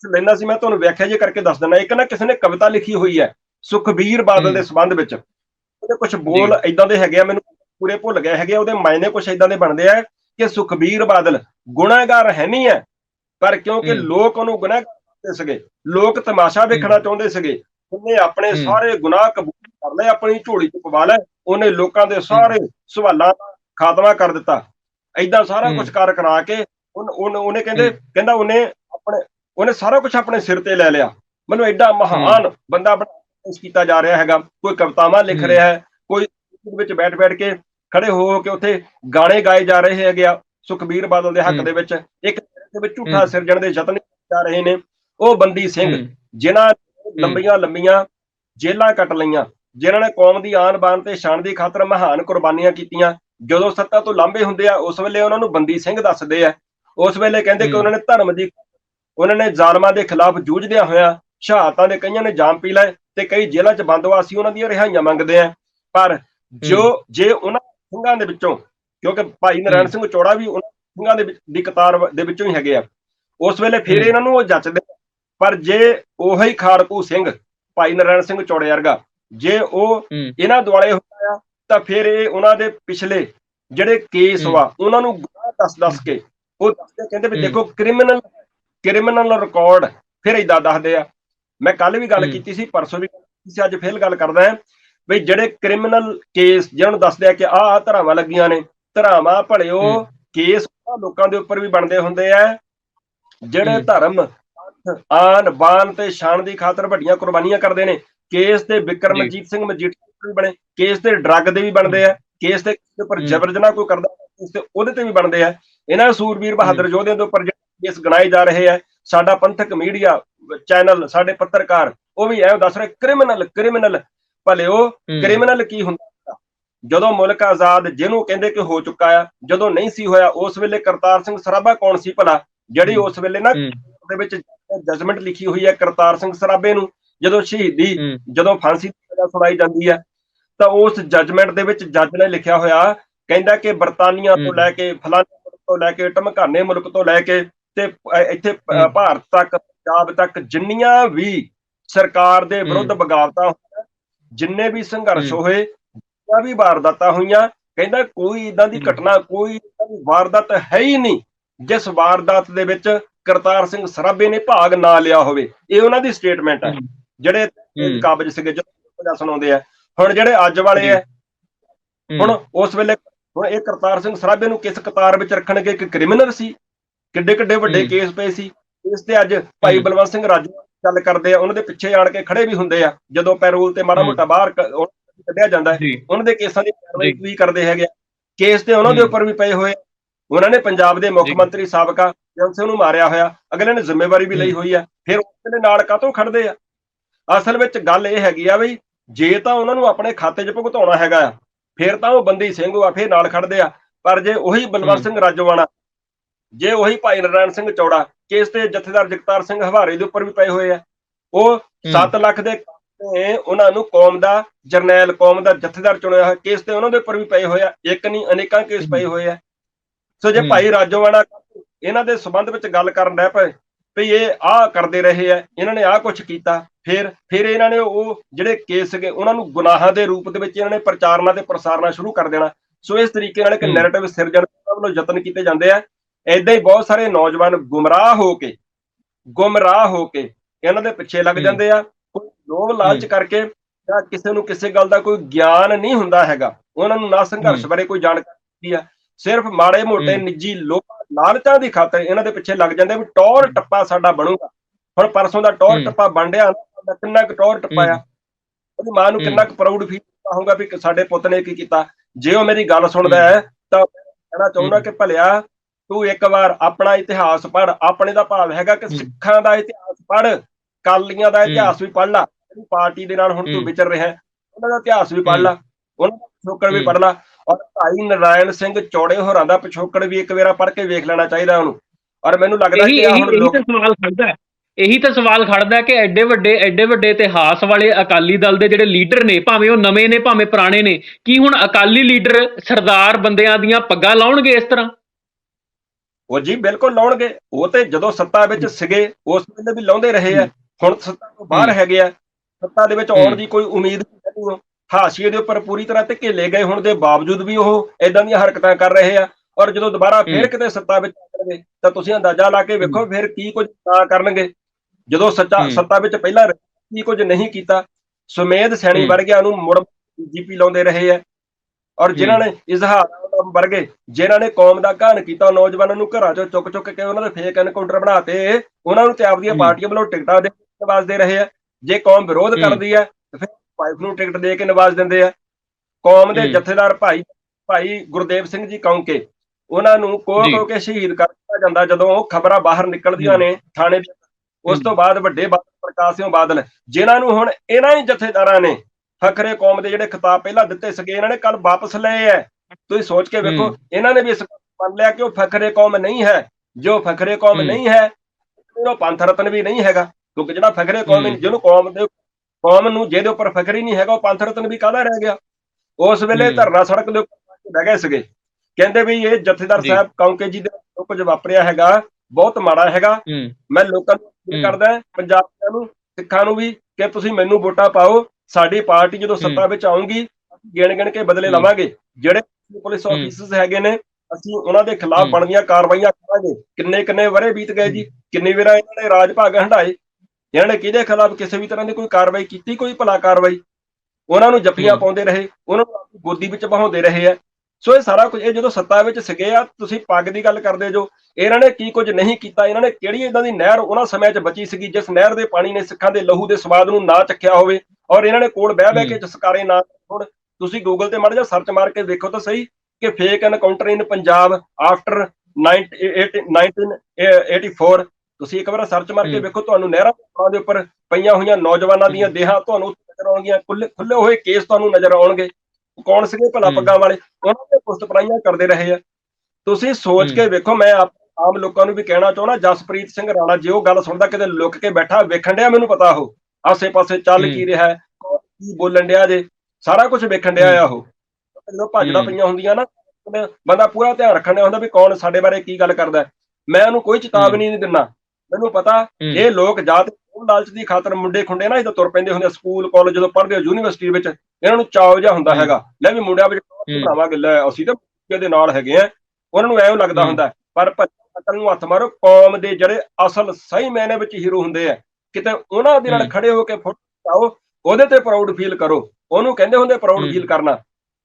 ਲੈਣਾ ਸੀ ਮੈਂ ਤੁਹਾਨੂੰ ਵਿਆਖਿਆ ਜੇ ਕਰਕੇ ਦੱਸ ਦਿੰਦਾ ਇੱਕ ਨਾ ਕਿਸੇ ਨੇ ਕਵਿਤਾ ਲਿਖੀ ਹੋਈ ਹੈ ਸੁਖਬੀਰ ਬਾਦਲ ਹੂੰ। ਦੇ ਸੰਬੰਧ ਵਿੱਚ ਉਹਦੇ ਕੁਝ ਬੋਲ ਇਦਾਂ ਦੇ ਹੈਗੇ ਆ ਮੈਨੂੰ ਪੂਰੇ ਭੁੱਲ ਗਏ ਹੈਗੇ ਉਹਦੇ ਮਾਇਨੇ ਕੁਝ ਇਦਾਂ ਦੇ ਬਣਦੇ ਆ ਕਿ ਸੁਖਬੀਰ ਬਾਦਲ ਗੁਨਾਹਗਾਰ ਹੈ ਨਹੀਂ ਹੈ ਪਰ ਕਿਉਂਕਿ ਹੂੰ। ਲੋਕ ਉਹਨੂੰ ਗੁਨਾਹਗਾਰ ਕਰਦੇ ਸੀਗੇ ਲੋਕ ਤਮਾਸ਼ਾ ਵੇਖਣਾ ਚਾਹੁੰਦੇ ਸੀਗੇ ਉਹਨੇ ਆਪਣੇ ਹੂੰ। ਸਾਰੇ ਗੁਨਾਹ ਕਬੂਲ ਕਰ ਲਏ ਆਪਣੀ ਝੋਲੀ 'ਚ ਪਵਾ ਲਏ ਉਹਨੇ ਲੋਕਾਂ ਦੇ ਸਾਰੇ ਸਵਾਲਾਂ ਦਾ ਖਾਤਮਾ ਕਰ ਦਿੱਤਾ ਐਦਾਂ ਸਾਰਾ। ਕੁਝ ਕਰ ਕਰਾ ਕੇ ਉਹਨ- ਕਹਿੰਦੇ। ਕਹਿੰਦਾ ਉਹਨੇ ਆਪਣੇ ਉਹਨੇ ਸਾਰਾ ਕੁਝ ਆਪਣੇ ਸਿਰ ਤੇ ਲੈ ਲਿਆ ਮੈਨੂੰ ਐਡਾ ਮਹਾਨ ਬੰਦਾ ਪੇਸ਼ ਕੀਤਾ ਜਾ ਰਿਹਾ ਹੈਗਾ ਕੋਈ ਕਵਿਤਾਵਾਂ ਲਿਖ। ਰਿਹਾ ਹੈ ਕੋਈ ਵਿੱਚ ਬੈਠ ਬੈਠ ਕੇ ਖੜੇ ਹੋ ਕੇ ਉੱਥੇ ਗਾਣੇ ਗਾਏ ਜਾ ਰਹੇ ਹੈਗੇ ਆ ਸੁਖਬੀਰ ਬਾਦਲ ਦੇ ਹੱਕ। ਦੇ ਵਿੱਚ ਇੱਕ ਦੇ ਵਿੱਚ ਝੂਠਾ। ਸਿਰਜਣ ਦੇ ਯਤਨ ਜਾ ਰਹੇ ਨੇ ਉਹ ਬੰਦੀ ਸਿੰਘ। ਜਿਨ੍ਹਾਂ ਲੰਬੀਆਂ ਲੰਬੀਆਂ ਜੇਲਾਂ ਕੱਟ ਲਈਆਂ ਜਿਨ੍ਹਾਂ ਨੇ ਕੌਮ ਦੀ ਆਨ ਬਾਨ ਤੇ ਸ਼ਾਨ ਦੀ ਖਾਤਰ ਮਹਾਨ ਕੁਰਬਾਨੀਆਂ ਕੀਤੀਆਂ ਜਦੋਂ ਸੱਤਾ ਤੋਂ ਲਾਂਭੇ ਹੁੰਦੇ ਆ ਉਸ ਵੇਲੇ ਉਹਨਾਂ ਨੂੰ ਬੰਦੀ ਸਿੰਘ ਦੱਸਦੇ ਆ ਉਸ ਵੇਲੇ ਕਹਿੰਦੇ ਕਿ। ਉਹਨਾਂ ਨੇ ਧਰਮ ਦੀ ਉਹਨਾਂ ਨੇ ਜ਼ਾਲਮਾਂ ਦੇ ਖਿਲਾਫ ਜੂਝਦਿਆਂ ਹੋਇਆਂ ਸ਼ਹਾਦਤਾਂ ਦੇ ਕਈਆਂ ਨੇ ਜਾਮ ਪੀ ਲਏ ਤੇ ਕਈ ਜੇਲ੍ਹਾਂ 'ਚ ਬੰਦ ਵਾ ਸੀ ਉਹਨਾਂ ਦੀਆਂ ਰਿਹਾਈਆਂ ਮੰਗਦੇ ਆ ਪਰ ਜੋ ਜੇ ਉਹਨਾਂ ਸਿੰਘਾਂ ਦੇ ਵਿੱਚੋਂ ਕਿਉਂਕਿ ਭਾਈ ਨਰੈਣ ਸਿੰਘ ਚੋੜਾ ਵੀ ਉਹਨਾਂ ਸਿੰਘਾਂ ਦੇ ਵਿੱਚ ਦੀ ਕਤਾਰ ਦੇ ਵਿੱਚੋਂ ਹੀ ਹੈਗੇ ਆ ਉਸ ਵੇਲੇ ਫਿਰ। ਇਹਨਾਂ ਨੂੰ ਉਹ ਜੱਚਦੇ। ਪਰ ਜੇ ਉਹੀ ਖਾੜਕੂ ਸਿੰਘ ਭਾਈ ਨਰੈਣ ਸਿੰਘ ਚੋੜੇ ਵਰਗਾ ਜੇ ਉਹ। ਇਹਨਾਂ ਦੁਆਲੇ ਤਾਂ ਫਿਰ ਇਹ ਉਹਨਾਂ ਦੇ ਪਿਛਲੇ ਜਿਹੜੇ ਕੇਸ। ਵਾ ਉਹਨਾਂ ਨੂੰ ਗੁਨਾਹ ਦੱਸ ਦੱਸ ਕੇ ਉਹ ਦੱਸਦੇ ਕਹਿੰਦੇ ਵੀ। ਦੇਖੋ ਕ੍ਰਿਮੀਨਲ ਕ੍ਰਿਮੀਨਲ ਰਿਕਾਰਡ ਫਿਰ ਇਦਾਂ ਦੱਸਦੇ ਆ ਮੈਂ ਕੱਲ ਵੀ ਗੱਲ। ਕੀਤੀ ਸੀ ਪਰਸੋਂ ਵੀ ਕੀਤੀ ਸੀ ਅੱਜ ਫੇਰ ਗੱਲ ਕਰਦਾ ਹਾਂ ਵੀ ਜਿਹੜੇ ਕ੍ਰਿਮੀਨਲ ਕੇਸ ਜਿਹਨਾਂ ਨੂੰ ਦੱਸਦੇ ਆ ਕਿ ਆਹ ਆਹ ਧਰਾਵਾਂ ਲੱਗੀਆਂ ਨੇ ਧਰਾਵਾਂ ਭਲਿਓ। ਕੇਸ ਲੋਕਾਂ ਦੇ ਉੱਪਰ ਵੀ ਬਣਦੇ ਹੁੰਦੇ ਆ ਜਿਹੜੇ। ਧਰਮ ਆਨ ਬਾਨ ਤੇ ਸ਼ਾਨ ਦੀ ਖਾਤਰ ਵੱਡੀਆਂ ਕੁਰਬਾਨੀਆਂ ਕਰਦੇ ਨੇ ਕੇਸ ਤੇ ਵਿਕਰਮਜੀਤ ਸਿੰਘ ਮਜੀਠੀਆ ਵੀ ਬਣੇ ਕੇਸ ਤੇ ਡਰੱਗ ਦੇ ਵੀ ਬਣਦੇ ਆ ਕੇਸ ਤੇ ਉੱਪਰ। ਜ਼ਬਰ ਜਨਾਹ ਕੋਈ ਕਰਦਾ ਕੇਸ ਤੇ ਉਹਦੇ ਤੇ ਵੀ ਬਣਦੇ ਆ। ਇਹਨਾਂ ਸੂਰਬੀਰ ਬਹਾਦਰ ਯੋਧਿਆਂ ਦੇ ਉੱਪਰ ਕੇਸ ਗਣਾਏ ਜਾ ਰਹੇ ਆ ਸਾਡਾ ਪੰਥਕ ਮੀਡੀਆ ਚੈਨਲ ਸਾਡੇ ਪੱਤਰਕਾਰ ਉਹ ਵੀ ਐਂ ਦੱਸ ਰਹੇ ਕ੍ਰਿਮੀਨਲ ਕ੍ਰਿਮੀਨਲ ਭਲੇ ਉਹ। ਕ੍ਰਿਮੀਨਲ ਕੀ ਹੁੰਦਾ ਜਦੋਂ ਮੁਲਕ ਆਜ਼ਾਦ ਜਿਹਨੂੰ ਕਹਿੰਦੇ ਕਿ ਹੋ ਚੁੱਕਾ ਆ ਜਦੋਂ ਨਹੀਂ ਸੀ ਹੋਇਆ ਉਸ ਵੇਲੇ ਕਰਤਾਰ ਸਿੰਘ ਸਰਾਭਾ ਕੌਣ ਸੀ ਭਲਾ? ਜਿਹੜੀ। ਉਸ ਵੇਲੇ ਨਾ ਦੇ ਵਿੱਚ ਜਜਮੈਂਟ ਲਿਖੀ ਹੋਈ ਹੈ ਕਰਤਾਰ ਸਿੰਘ ਸਰਾਭੇ ਨੂੰ ਜਦੋਂ ਸ਼ਹੀਦੀ ਜਦੋਂ ਫਾਂਸੀ ਦੀ ਸਜ਼ਾ ਸੁਣਾਈ ਜਾਂਦੀ ਹੈ ਤਾਂ ਉਸ ਜਜਮੈਂਟ ਦੇ ਵਿੱਚ ਜੱਜ ਨੇ ਲਿਖਿਆ ਹੋਇਆ ਕਹਿੰਦਾ ਕਿ ਬਰਤਾਨੀਆ ਤੋਂ। ਲੈ ਕੇ ਫਲਾਣੇ ਮੁਲਕ ਤੋਂ ਲੈ ਕੇ ਟਮਕਾਨੇ ਮੁਲਕ ਤੋਂ ਲੈ ਕੇ ਤੇ ਇੱਥੇ। ਭਾਰਤ ਤੱਕ ਪੰਜਾਬ ਤੱਕ ਜਿੰਨੀਆਂ ਵੀ ਸਰਕਾਰ ਦੇ ਵਿਰੁੱਧ। ਬਗਾਵਤਾਂ ਹੋਈਆਂ ਜਿੰਨੇ ਵੀ ਸੰਘਰਸ਼। ਹੋਏ ਜਿੰਨੀਆਂ ਵੀ ਵਾਰਦਾਤਾਂ ਹੋਈਆਂ ਕਹਿੰਦਾ ਕੋਈ ਇਦਾਂ ਦੀ। ਘਟਨਾ ਕੋਈ ਵਾਰਦਾਤ ਹੈ ਹੀ ਨਹੀਂ ਜਿਸ ਵਾਰਦਾਤ ਦੇ ਵਿੱਚ ਕਰਤਾਰ ਸਿੰਘ ਸਰਾਭੇ ਨੇ ਭਾਗ ਨਾ ਲਿਆ ਹੋਵੇ ਇਹ ਉਹਨਾਂ ਦੀ ਸਟੇਟਮੈਂਟ ਹੈ। ਜਿਹੜੇ। ਕਾਬਜ ਸੀਗੇ ਜਦੋਂ ਸੁਣਾਉਂਦੇ ਆ ਹੁਣ ਜਿਹੜੇ ਅੱਜ ਵਾਲੇ ਆ ਹੁਣ ਉਸ ਵੇਲੇ ਹੁਣ ਇਹ ਕਰਤਾਰ ਸਿੰਘ ਸਰਾਭੇ ਨੂੰ ਕਿਸ ਕਤਾਰ ਵਿੱਚ ਰੱਖਣਗੇ ਕਿ ਕ੍ਰਿਮੀਨਲ ਸੀ ਕਿੱਡੇ ਕਿੱਡੇ ਵੱਡੇ। ਕੇਸ ਪਏ ਸੀ ਇਸ ਤੇ ਅੱਜ ਭਾਈ। ਬਲਵੰਤ ਸਿੰਘ ਰਾਜੂ ਗੱਲ ਕਰਦੇ ਆ ਉਹਨਾਂ ਦੇ ਪਿੱਛੇ ਆਣ ਕੇ ਖੜੇ ਵੀ ਹੁੰਦੇ ਆ ਜਦੋਂ ਪੈਰੋਲ ਤੇ ਮਾੜਾ। ਮੋਟਾ ਬਾਹਰ ਕੱਢਿਆ ਜਾਂਦਾ ਹੈ ਉਹਨਾਂ ਦੇ ਕੇਸਾਂ ਦੀ ਕਾਰਵਾਈ। ਵੀ ਕਰਦੇ ਹੈਗੇ ਆ। ਕੇਸ ਤੇ ਉਹਨਾਂ ਦੇ। ਉੱਪਰ ਵੀ ਪਏ ਹੋਏ। ਉਹਨਾਂ ਨੇ ਪੰਜਾਬ ਦੇ ਮੁੱਖ। ਮੰਤਰੀ ਸਾਬਕਾ ਜਨਸੇ ਨੂੰ ਮਾਰਿਆ ਹੋਇਆ ਅਗਲੇ ਨੇ ਜ਼ਿੰਮੇਵਾਰੀ ਵੀ ਲਈ। ਹੋਈ ਆ ਫਿਰ ਉਸ ਦੇ ਨਾਲ ਕਾਹਤੋਂ ਖੜਦੇ ਆ ਅਸਲ ਵਿੱਚ ਗੱਲ ਇਹ ਹੈਗੀ ਆ ਬਈ ਜੇ ਤਾਂ ਉਹਨਾਂ ਨੂੰ ਆਪਣੇ ਖਾਤੇ 'ਚ ਭੁਗਤਾਉਣਾ ਹੈਗਾ ਆ ਫਿਰ ਤਾਂ ਉਹ ਬੰਦੀ ਸਿੰਘ ਆ ਫਿਰ ਨਾਲ ਖੜਦੇ ਆ ਪਰ ਜੇ ਉਹੀ ਬਲਵੰਤ। ਸਿੰਘ ਰਾਜੋਵਾਣਾ ਜੇ ਉਹੀ ਭਾਈ ਨਰਾਇਣ ਸਿੰਘ ਚੌੜਾ ਕੇਸ ਤੇ ਜਥੇਦਾਰ ਜਗਤਾਰ ਸਿੰਘ ਹਵਾਰੇ ਦੇ ਉੱਪਰ ਵੀ ਪਏ ਹੋਏ ਆ ਉਹ 7 ਲੱਖ ਦੇ ਨੇ ਉਹਨਾਂ ਨੂੰ ਕੌਮ ਦਾ ਜਰਨੈਲ ਕੌਮ ਦਾ ਜਥੇਦਾਰ ਚੁਣਿਆ ਹੋਇਆ ਕੇਸ ਤੇ ਉਹਨਾਂ ਦੇ ਉੱਪਰ ਵੀ ਪਏ ਹੋਏ ਆ ਇੱਕ ਨਹੀਂ ਅਨੇਕਾਂ ਕੇਸ ਪਏ ਹੋਏ ਆ ਸੋ ਜੇ। ਭਾਈ ਰਾਜੋਵਾਣਾ ਇਹਨਾਂ ਦੇ ਸਬੰਧ ਵਿੱਚ ਗੱਲ ਕਰਨ ਲੱਗ ਪਏ ਵੀ ਇਹ ਆਹ ਕਰਦੇ ਰਹੇ ਆ ਇਹਨਾਂ ਨੇ ਆਹ ਕੁਝ ਕੀਤਾ ਫਿਰ ਫਿਰ ਇਹਨਾਂ ਨੇ ਉਹ ਜਿਹੜੇ ਕੇਸ ਸੀਗੇ ਉਹਨਾਂ ਨੂੰ ਗੁਨਾਹਾਂ ਦੇ ਰੂਪ ਦੇ ਵਿੱਚ ਇਹਨਾਂ ਨੇ ਪ੍ਰਚਾਰਨਾ ਤੇ ਪ੍ਰਸਾਰਨਾ ਸ਼ੁਰੂ ਕਰ ਦੇਣਾ ਸੋ ਇਸ ਤਰੀਕੇ ਨਾਲ ਇੱਕ। ਨੈਰੇਟਿਵ ਸਿਰਜਣ ਦੇ ਵੱਲੋਂ ਯਤਨ ਕੀਤੇ ਜਾਂਦੇ ਆ ਐਦਾਂ ਹੀ ਬਹੁਤ ਸਾਰੇ ਨੌਜਵਾਨ ਗੁੰਮਰਾਹ ਹੋ ਕੇ ਗੁੰਮਰਾਹ ਹੋ ਕੇ ਇਹਨਾਂ ਦੇ ਪਿੱਛੇ ਲੱਗ। ਜਾਂਦੇ ਆ ਕੋਈ ਲੋਭ ਲਾਲਚ ਕਰਕੇ ਜਾਂ ਕਿਸੇ ਨੂੰ ਕਿਸੇ ਗੱਲ ਦਾ ਕੋਈ ਗਿਆਨ ਨਹੀਂ ਹੁੰਦਾ ਹੈਗਾ ਉਹਨਾਂ ਨੂੰ ਨਾ ਸੰਘਰਸ਼। ਬਾਰੇ ਕੋਈ ਜਾਣਕਾਰੀ ਨਹੀਂ ਆ ਸਿਰਫ ਮਾੜੇ ਮੋਟੇ। ਨਿੱਜੀ ਲੋਭ ਲਾਲਚਾਂ ਦੀ ਖਾਤਰ ਇਹਨਾਂ ਦੇ ਪਿੱਛੇ ਲੱਗ ਜਾਂਦੇ ਵੀ ਟੌਰ ਟੱਪਾ ਸਾਡਾ ਬਣੂਗਾ ਹੁਣ ਪਰਸੋਂ ਦਾ ਟੌਰ। ਟੱਪਾ ਬਣ ਡਿਆ ਨਾ, ਕਿੰਨਾ ਕੁ ਟੌਰ ਟੱਪਾ ਆ ਹੂੰ। ਉਹਦੀ ਮਾਂ ਨੂੰ। ਕਿੰਨਾ ਕੁ ਪ੍ਰਾਊਡ ਫੀਲ ਹੋਊਗਾ ਵੀ ਸਾਡੇ ਪੁੱਤ ਨੇ ਕੀ ਕੀਤਾ ਜੇ ਉਹ ਮੇਰੀ ਗੱਲ ਸੁਣਦਾ ਹੈ ਤਾਂ ਕਹਿਣਾ ਚਾਹੁੰਦਾ। ਕਿ ਭਲਿਆ ਤੂੰ ਇੱਕ ਵਾਰ ਆਪਣਾ ਇਤਿਹਾਸ ਪੜ੍ਹ ਆਪਣੇ ਦਾ ਭਾਵ ਹੈਗਾ ਕਿ। ਸਿੱਖਾਂ ਦਾ ਇਤਿਹਾਸ ਪੜ੍ਹ ਕਾਲੀਆਂ ਦਾ ਇਤਿਹਾਸ ਵੀ ਪੜ੍ਹ ਲਾ ਪਾਰਟੀ ਦੇ ਨਾਲ ਹੁਣ ਤੂੰ। ਵਿਚਰ ਰਿਹਾ ਹੈ, ਉਹਨਾਂ ਦਾ ਇਤਿਹਾਸ ਵੀ ਪੜ੍ਹ ਹੂੰ। ਲਾ ਉਹਨਾਂ ਦਾ ਪਿਛੋਕੜ ਵੀ ਹੂੰ। ਪੜ੍ਹ ਲਾ ਔਰ ਭਾਈ ਨਰਾਇਣ ਸਿੰਘ ਚੌੜੇ ਹੋਰਾਂ ਦਾ ਪਿਛੋਕੜ ਵੀ ਇੱਕ ਵਾਰਾ ਪੜ੍ਹ ਕੇ ਵੇਖ ਲੈਣਾ ਚਾਹੀਦਾ ਉਹਨੂੰ ਔਰ ਮੈਨੂੰ ਲੱਗਦਾ ਕਿ ਇਹੀ ਹੁਣ ਲੋਕ ਸਵਾਲ ਖੜਦਾ ਹੈ ਇਹੀ ਤਾਂ ਸਵਾਲ ਖੜਦਾ ਕਿ ਐਡੇ ਵੱਡੇ ਐਡੇ ਵੱਡੇ ਇਤਿਹਾਸ ਵਾਲੇ ਅਕਾਲੀ ਦਲ ਦੇ ਜਿਹੜੇ ਲੀਡਰ ਨੇ ਭਾਵੇਂ ਉਹ ਨਵੇਂ ਨੇ ਭਾਵੇਂ ਪੁਰਾਣੇ ਨੇ ਕੀ ਹੁਣ ਅਕਾਲੀ ਲੀਡਰ ਸਰਦਾਰ ਬੰਦਿਆਂ ਦੀਆਂ ਪੱਗਾਂ ਲਾਉਣਗੇ ਇਸ ਤਰ੍ਹਾਂ? ਉਹ ਜੀ ਬਿਲਕੁਲ ਲਾਉਣਗੇ। ਉਹ ਤੇ ਜਦੋਂ ਸੱਤਾ ਵਿੱਚ ਸੀਗੇ ਉਸ ਵੇਲੇ ਵੀ ਲਾਉਂਦੇ ਰਹੇ ਆ। ਹੁਣ ਸੱਤਾ ਤੋਂ ਬਾਹਰ। ਹੈਗੇ ਆ। ਸੱਤਾ ਦੇ ਵਿੱਚ ਆਉਣ। ਦੀ ਕੋਈ ਉਮੀਦ ਨਹੀਂ ਹੈ ਹਾਸ਼ੀਏ ਦੇ ਉੱਪਰ ਪੂਰੀ ਤਰ੍ਹਾਂ ਤੇ ਘੇਲੇ ਗਏ ਹੁਣ ਦੇ ਬਾਵਜੂਦ ਵੀ ਉਹ ਇਦਾਂ ਦੀਆਂ ਹਰਕਤਾਂ ਕਰ ਰਹੇ ਆ। ਔਰ ਜਦੋਂ ਦੁਬਾਰਾ ਫੇਰ। ਕਿਤੇ ਸੱਤਾ ਵਿੱਚ ਆਉਣਗੇ ਤਾਂ ਤੁਸੀਂ ਅੰਦਾਜ਼ਾ ਲਾ ਕੇ ਵੇਖੋ ਫਿਰ ਕੀ ਕੁਝ ਕਰਨਗੇ। ਜਦੋਂ ਸੱਚਾ। ਸੱਤਾ ਵਿੱਚ ਪਹਿਲਾਂ ਰਹੇ, ਕੀ ਕੁਝ ਨਹੀਂ ਕੀਤਾ ਸੁਮੇਧ ਸੈਣੀ। ਵਰਗਿਆਂ ਨੂੰ ਮੁੜ ਜੀਪੀ ਲਾਉਂਦੇ ਰਹੇ ਆ ਔਰ ਜਿਨ੍ਹਾਂ ਨੇ ਇਜ਼ਹਾਰ ਵਰਗੇ ਜਿਨ੍ਹਾਂ ਨੇ ਕੌਮ ਦਾ ਘਾਣ ਕੀਤਾ ਨੌਜਵਾਨਾਂ ਨੂੰ ਘਰਾਂ ਚੋਂ ਚੁੱਕ ਚੁੱਕ ਕੇ ਉਹਨਾਂ ਦੇ ਫੇਕ ਐਨਕਾਊਂਟਰ ਬਣਾਤੇ ਉਹਨਾਂ ਨੂੰ ਤੇ ਆਪਦੀਆਂ। ਪਾਰਟੀਆਂ ਵੱਲੋਂ ਟਿਕਟਾਂ ਦੇ ਨਵਾਜ਼ਦੇ ਰਹੇ ਆ ਜੇ ਕੌਮ ਵਿਰੋਧ। ਕਰਦੀ ਹੈ ਤਾਂ ਫਿਰ ਵਾਈਫ ਨੂੰ ਟਿਕਟ ਦੇ ਕੇ ਨਵਾਜ਼ ਦਿੰਦੇ ਆ ਕੌਮ ਦੇ। ਜਥੇਦਾਰ ਭਾਈ ਭਾਈ ਗੁਰਦੇਵ ਸਿੰਘ ਜੀ ਕੌਂਕੇ ਉਹਨਾਂ ਨੂੰ ਕੋ ਜੀ। ਕੋ ਕੇ ਸ਼ਹੀਦ ਕਰ ਦਿੱਤਾ ਜਾਂਦਾ ਜਦੋਂ ਉਹ ਖਬਰਾਂ ਬਾਹਰ ਨਿਕਲਦੀਆਂ। ਨੇ ਥਾਣੇ ਦੇ ਉਸ। ਤੋਂ ਬਾਅਦ ਵੱਡੇ ਬਾਦਲ ਪ੍ਰਕਾਸ਼ ਸਿੰਘ ਬਾਦਲ ਜਿਨ੍ਹਾਂ ਨੂੰ ਹੁਣ ਇਹਨਾਂ ਹੀ ਜਥੇਦਾਰਾਂ ਨੇ ਫਖਰੇ ਕੌਮ ਦੇ ਜਿਹੜੇ ਖਿਤਾਬ ਪਹਿਲਾਂ ਦਿੱਤੇ ਸੀਗੇ ਇਹਨਾਂ ਨੇ ਕੱਲ ਵਾਪਸ ਲਏ ਐ ਤੁਸੀਂ ਸੋਚ ਕੇ ਵੇਖੋ। ਇਹਨਾਂ ਨੇ ਵੀ ਇਸ ਮੰਨ ਲਿਆ ਕਿ ਉਹ ਫਖਰੇ ਕੌਮ ਨਹੀਂ ਹੈ ਜੋ ਫਖਰੇ ਕੌਮ। ਨਹੀਂ ਹੈ ਉਹ ਪੰਥ ਰਤਨ ਵੀ ਨਹੀਂ ਹੈਗਾ ਕਿਉਂਕਿ ਜਿਹੜਾ ਫਖਰੇ ਕੌਮ। ਜਿਹਨੂੰ ਕੌਮ ਦੇ ਕੌਮ ਨੂੰ ਜਿਹਦੇ ਉੱਪਰ ਫਖਰ ਹੀ ਨਹੀਂ ਹੈਗਾ ਉਹ ਪੰਥ ਰਤਨ ਵੀ ਕਾਹਦਾ ਰਹਿ ਗਿਆ ਉਸ ਵੇਲੇ। ਧਰਨਾ ਸੜਕ ਦੇ ਉੱਪਰ ਬਹਿ ਗਏ ਸੀਗੇ ਕਹਿੰਦੇ ਵੀ ਇਹ ਜਥੇਦਾਰ। ਸਾਹਿਬ ਕੌਂਕੇ ਜੀ ਦੇ ਕੁਝ ਵਾਪਰਿਆ ਹੈਗਾ ਬਹੁਤ ਮਾੜਾ ਹੈਗਾ ਮੈਂ ਲੋਕਾਂ ਨੂੰ ਅਪੀਲ। ਕਰਦਾ ਪੰਜਾਬੀਆਂ ਨੂੰ ਸਿੱਖਾਂ ਨੂੰ ਵੀ ਕਿ ਤੁਸੀਂ ਮੈਨੂੰ ਵੋਟਾਂ ਪਾਓ ਸਾਡੀ ਪਾਰਟੀ ਜਦੋਂ ਸੱਤਾ ਵਿੱਚ ਆਉਂਗੀ ਗਿਣ ਗਿਣ ਕੇ ਬਦਲੇ। ਲਵਾਂਗੇ ਜਿਹੜੇ ਪੁਲਿਸ। ਆਫੀਸਰਸ ਹੈਗੇ ਨੇ ਅਸੀਂ ਉਹਨਾਂ ਦੇ ਖਿਲਾਫ। ਬਣਦੀਆਂ ਕਾਰਵਾਈਆਂ ਕਰਾਂਗੇ ਕਿੰਨੇ ਕਿੰਨੇ ਵਰੇ ਬੀਤ ਗਏ ਜੀ ਕਿੰਨੀ ਵਾਰ ਇਹਨਾਂ ਨੇ ਰਾਜ ਭਾਗ ਹੰਡਾਏ ਇਹਨਾਂ ਨੇ ਕਿਹਦੇ ਖਿਲਾਫ ਕਿਸੇ ਵੀ ਤਰ੍ਹਾਂ ਦੀ ਕੋਈ ਕਾਰਵਾਈ ਕੀਤੀ ਕੋਈ ਭਲਾ ਕਾਰਵਾਈ ਉਹਨਾਂ ਨੂੰ ਜੱਫੀਆਂ। ਪਾਉਂਦੇ ਰਹੇ ਉਹਨਾਂ ਨੂੰ ਗੋਦੀ ਵਿੱਚ ਬਹਾਉਂਦੇ ਰਹੇ ਆ ਸੋ ਇਹ ਸਾਰਾ ਕੁਝ ਇਹ ਜਦੋਂ ਸੱਤਾ ਵਿੱਚ ਸਿਗੇ ਆ ਤੁਸੀਂ ਪੱਗ ਦੀ ਗੱਲ ਕਰਦੇ ਜੋ ਇਹਨਾਂ ਨੇ ਕੀ ਕੁਝ ਨਹੀਂ ਕੀਤਾ ਇਹਨਾਂ ਨੇ ਕਿਹੜੀ ਇਦਾਂ ਦੀ ਨਹਿਰ ਉਹਨਾਂ ਸਮਿਆਂ 'ਚ ਬਚੀ ਸੀਗੀ ਜਿਸ ਨਹਿਰ ਦੇ ਪਾਣੀ ਨੇ ਸਿੱਖਾਂ ਦੇ ਲਹੂ ਦੇ ਸਵਾਦ ਨੂੰ ਨਾ ਚੱਖਿਆ ਹੋਵੇ ਔਰ ਇਹਨਾਂ ਨੇ ਕੋਲ ਬਹਿ ਬਹਿ ਕੇ ਚਸਕਾਰੇ ਨਾ ਹੁਣ ਤੁਸੀਂ ਗੂਗਲ ਤੇ ਮਾੜਾ ਜਿਹਾ ਸਰਚ ਮਾਰ ਕੇ ਵੇਖੋ ਤਾਂ ਸਹੀ ਕਿ fake encounter in Punjab after 1984 ਤੁਸੀਂ ਇੱਕ ਵਾਰ ਸਰਚ ਮਾਰ ਕੇ। ਵੇਖੋ ਤੁਹਾਨੂੰ ਨਹਿਰਾਂ ਦੇ ਉੱਪਰ ਪਈਆਂ ਹੋਈਆਂ ਨੌਜਵਾਨਾਂ ਦੀਆਂ ਦੇਹਾਂ ਤੁਹਾਨੂੰ ਨਜ਼ਰ ਆਉਣਗੀਆਂ ਖੁੱਲੇ ਖੁੱਲੇ ਹੋਏ ਕੇਸ ਤੁਹਾਨੂੰ ਨਜ਼ਰ ਆਉਣਗੇ। ਕੌਣ ਸੀਗੇ ਭਲਾ। ਪੱਗਾਂ ਵਾਲੇ ਉਹਨਾਂ ਦੇ ਪੁਸਤ ਪਰਾਈਆਂ ਕਰਦੇ ਰਹੇ ਆ ਤੁਸੀਂ ਸੋਚ। ਕੇ ਵੇਖੋ ਮੈਂ ਆਪ- ਆਮ ਲੋਕਾਂ ਨੂੰ ਵੀ ਕਹਿਣਾ ਚਾਹੁੰਦਾ ਜਸਪ੍ਰੀਤ ਸਿੰਘ ਰਾਣਾ ਜੇ ਉਹ ਗੱਲ ਸੁਣਦਾ ਕਿਤੇ ਲੁੱਕ ਕੇ ਬੈਠਾ ਵੇਖਣ ਡਿਆ ਮੈਨੂੰ ਪਤਾ ਉਹ ਆਸੇ-ਪਾਸੇ ਚੱਲ। ਕੀ ਰਿਹਾ ਕੌਣ ਕੀ ਬੋਲਣ ਡਿਆ ਜੇ ਸਾਰਾ ਕੁਝ ਵੇਖਣ ਡਿਆ ਆ ਉਹ ਜਦੋਂ ਭਾਜੜਾ ਹੂੰ। ਪਈਆਂ ਹੁੰਦੀਆਂ ਨਾ ਬੰਦਾ ਪੂਰਾ ਧਿਆਨ ਰੱਖਣ ਡਿਆ ਹੁੰਦਾ ਵੀ ਕੌਣ ਸਾਡੇ ਬਾਰੇ ਕੀ ਗੱਲ ਕਰਦਾ। ਮੈਂ ਉਹਨੂੰ ਕੋਈ ਚੇਤਾਵਨੀ ਨਹੀਂ ਦਿੰਦਾ ਮੈਨੂੰ ਪਤਾ। ਇਹ ਲੋਕ ਜਾਤ ਉਹ ਲਾਲਚ ਦੀ ਖਾਤਰ ਮੁੰਡੇ ਖੁੰਡੇ ਨਾ ਜਦੋਂ ਤੁਰ ਪੈਂਦੇ ਹੁੰਦੇ ਸਕੂਲ ਕਾਲਜ ਜਦੋਂ ਪੜ੍ਹਦੇ ਹੋ ਯੂਨੀਵਰਸਿਟੀ ਵਿੱਚ ਇਹਨਾਂ ਨੂੰ ਚਾਅ ਜਿਹਾ ਹੁੰਦਾ। ਹੈਗਾ ਲੈ ਵੀ ਮੁੰਡਿਆਂ ਵਿੱਚ ਹੂੰ। ਭਰਾਵਾਂਗੇ ਲੈ ਅਸੀਂ ਤਾਂ ਦੇ ਨਾਲ ਹੈਗੇ ਆ ਉਹਨਾਂ ਨੂੰ ਐਂ ਲੱਗਦਾ। ਹੁੰਦਾ। ਪਰ ਅਕਲ ਨੂੰ ਹੱਥ ਮਾਰੋ ਕੌਮ ਦੇ ਜਿਹੜੇ ਅਸਲ ਸਹੀ ਮੈਨੇ ਵਿੱਚ ਹੀਰੋ ਹੁੰਦੇ ਆ ਕਿਤੇ ਉਹਨਾਂ ਦੇ ਨਾਲ। ਖੜੇ ਹੋ ਕੇ ਫੋਟੋ ਖਿਚਾਓ ਉਹਦੇ ਤੇ ਪ੍ਰਾਊਡ ਫੀਲ ਕਰੋ ਉਹਨੂੰ ਕਹਿੰਦੇ ਹੁੰਦੇ ਪ੍ਰਾਊਡ। ਫੀਲ ਕਰਨਾ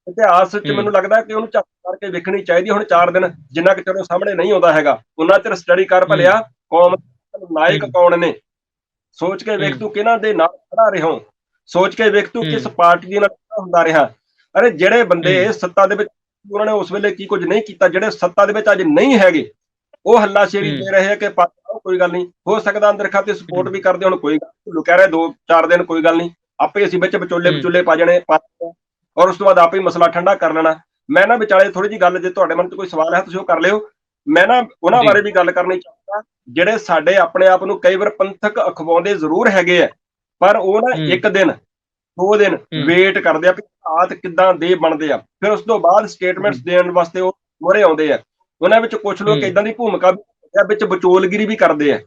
ਇਤਿਹਾਸ ਵਿੱਚ। ਮੈਨੂੰ ਲੱਗਦਾ ਕਿ ਉਹਨੂੰ ਚੱਕ ਕਰਕੇ ਵੇਖਣੀ ਚਾਹੀਦੀ ਹੁਣ 4 ਦਿਨ ਜਿੰਨਾ ਕਿ ਚਲੋ ਸਾਹਮਣੇ ਨਹੀਂ ਆਉਂਦਾ ਹੈਗਾ ਉਹਨਾਂ ਚਿਰ ਸਟੱਡੀ ਕਰ ਭਲਿਆ ਕੌਮ ਨਾਇਕ। ਕੌਣ ਨੇ ਸੋਚ ਕੇ ਵੇਖ। ਤੂੰ ਕਿਹਨਾਂ ਦੇ ਨਾਲ ਖੜਾ ਰਿਹਾ ਹੋ ਸੋਚ ਕੇ ਵੇਖ ਤੂੰ। ਕਿਸ ਪਾਰਟੀ ਦੇ ਨਾਲ ਖੜਾ ਹੁੰਦਾ ਰਿਹਾ ਅਰੇ ਜਿਹੜੇ ਬੰਦੇ। ਸੱਤਾ ਦੇ ਵਿੱਚ ਉਹਨਾਂ ਨੇ ਉਸ ਵੇਲੇ ਕੀ ਕੁਝ ਨਹੀਂ ਕੀਤਾ ਜਿਹੜੇ ਸੱਤਾ ਦੇ ਵਿੱਚ ਅੱਜ ਨਹੀਂ ਹੈਗੇ ਉਹ ਹੱਲਾਸ਼ੇਰੀ ਹੂੰ। ਦੇ ਰਹੇ ਆ ਕਿ ਕੋਈ ਗੱਲ ਨਹੀਂ ਹੋ ਸਕਦਾ ਅੰਦਰ ਖਾਤੇ ਸਪੋਰਟ। ਵੀ ਕਰਦੇ ਹੁਣ ਕੋਈ ਗੱਲ ਲੁਕਿਆ ਰਿਹਾ ਦੋ ਚਾਰ ਦਿਨ ਕੋਈ ਗੱਲ ਨਹੀਂ ਆਪੇ ਅਸੀਂ ਵਿੱਚ ਵਿਚੋਲੇ। ਵਿਚੋਲੇ ਪਾ ਜਣੇ ਔਰ ਉਸ ਤੋਂ ਬਾਅਦ ਆਪੇ ਮਸਲਾ ਠੰਡਾ ਕਰ ਲੈਣਾ ਮੈਂ ਨਾ ਵਿਚਾਲੇ ਥੋੜੀ ਜੀ ਗੱਲ ਜੇ ਤੁਹਾਡੇ ਮਨ 'ਚ ਕੋਈ ਸਵਾਲ ਹੈ ਤੁਸੀਂ ਉਹ ਕਰ ਲਿਓ ਮੈਂ ਨਾ ਉਹਨਾਂ। ਬਾਰੇ ਵੀ ਗੱਲ ਕਰਨੀ ਚਾਹੁੰਦਾ ਜਿਹੜੇ ਸਾਡੇ ਆਪਣੇ ਆਪ ਨੂੰ ਕਈ ਵਾਰ ਪੰਥਕ ਅਖਵਾਉਂਦੇ ਜ਼ਰੂਰ ਹੈਗੇ ਆ ਪਰ ਉਹ ਨਾ। ਇੱਕ ਦਿਨ ਦੋ ਦਿਨ। ਵੇਟ ਕਰਦੇ ਆ ਕਿ ਹਾਲਾਤ ਕਿੱਦਾਂ ਦੇ ਬਣਦੇ ਆ ਫਿਰ ਉਸ ਤੋਂ ਬਾਅਦ ਸਟੇਟਮੈਂਟਸ ਦੇਣ ਵਾਸਤੇ ਉਹ ਮੋਰੇ ਆਉਂਦੇ ਆ ਉਹਨਾਂ ਵਿੱਚ ਕੁਝ ਲੋਕ। ਇਦਾਂ ਦੀ ਭੂਮਿਕਾ ਵੀ ਵਿੱਚ ਵਿਚੋਲਗਿਰੀ ਵੀ ਕਰਦੇ ਆ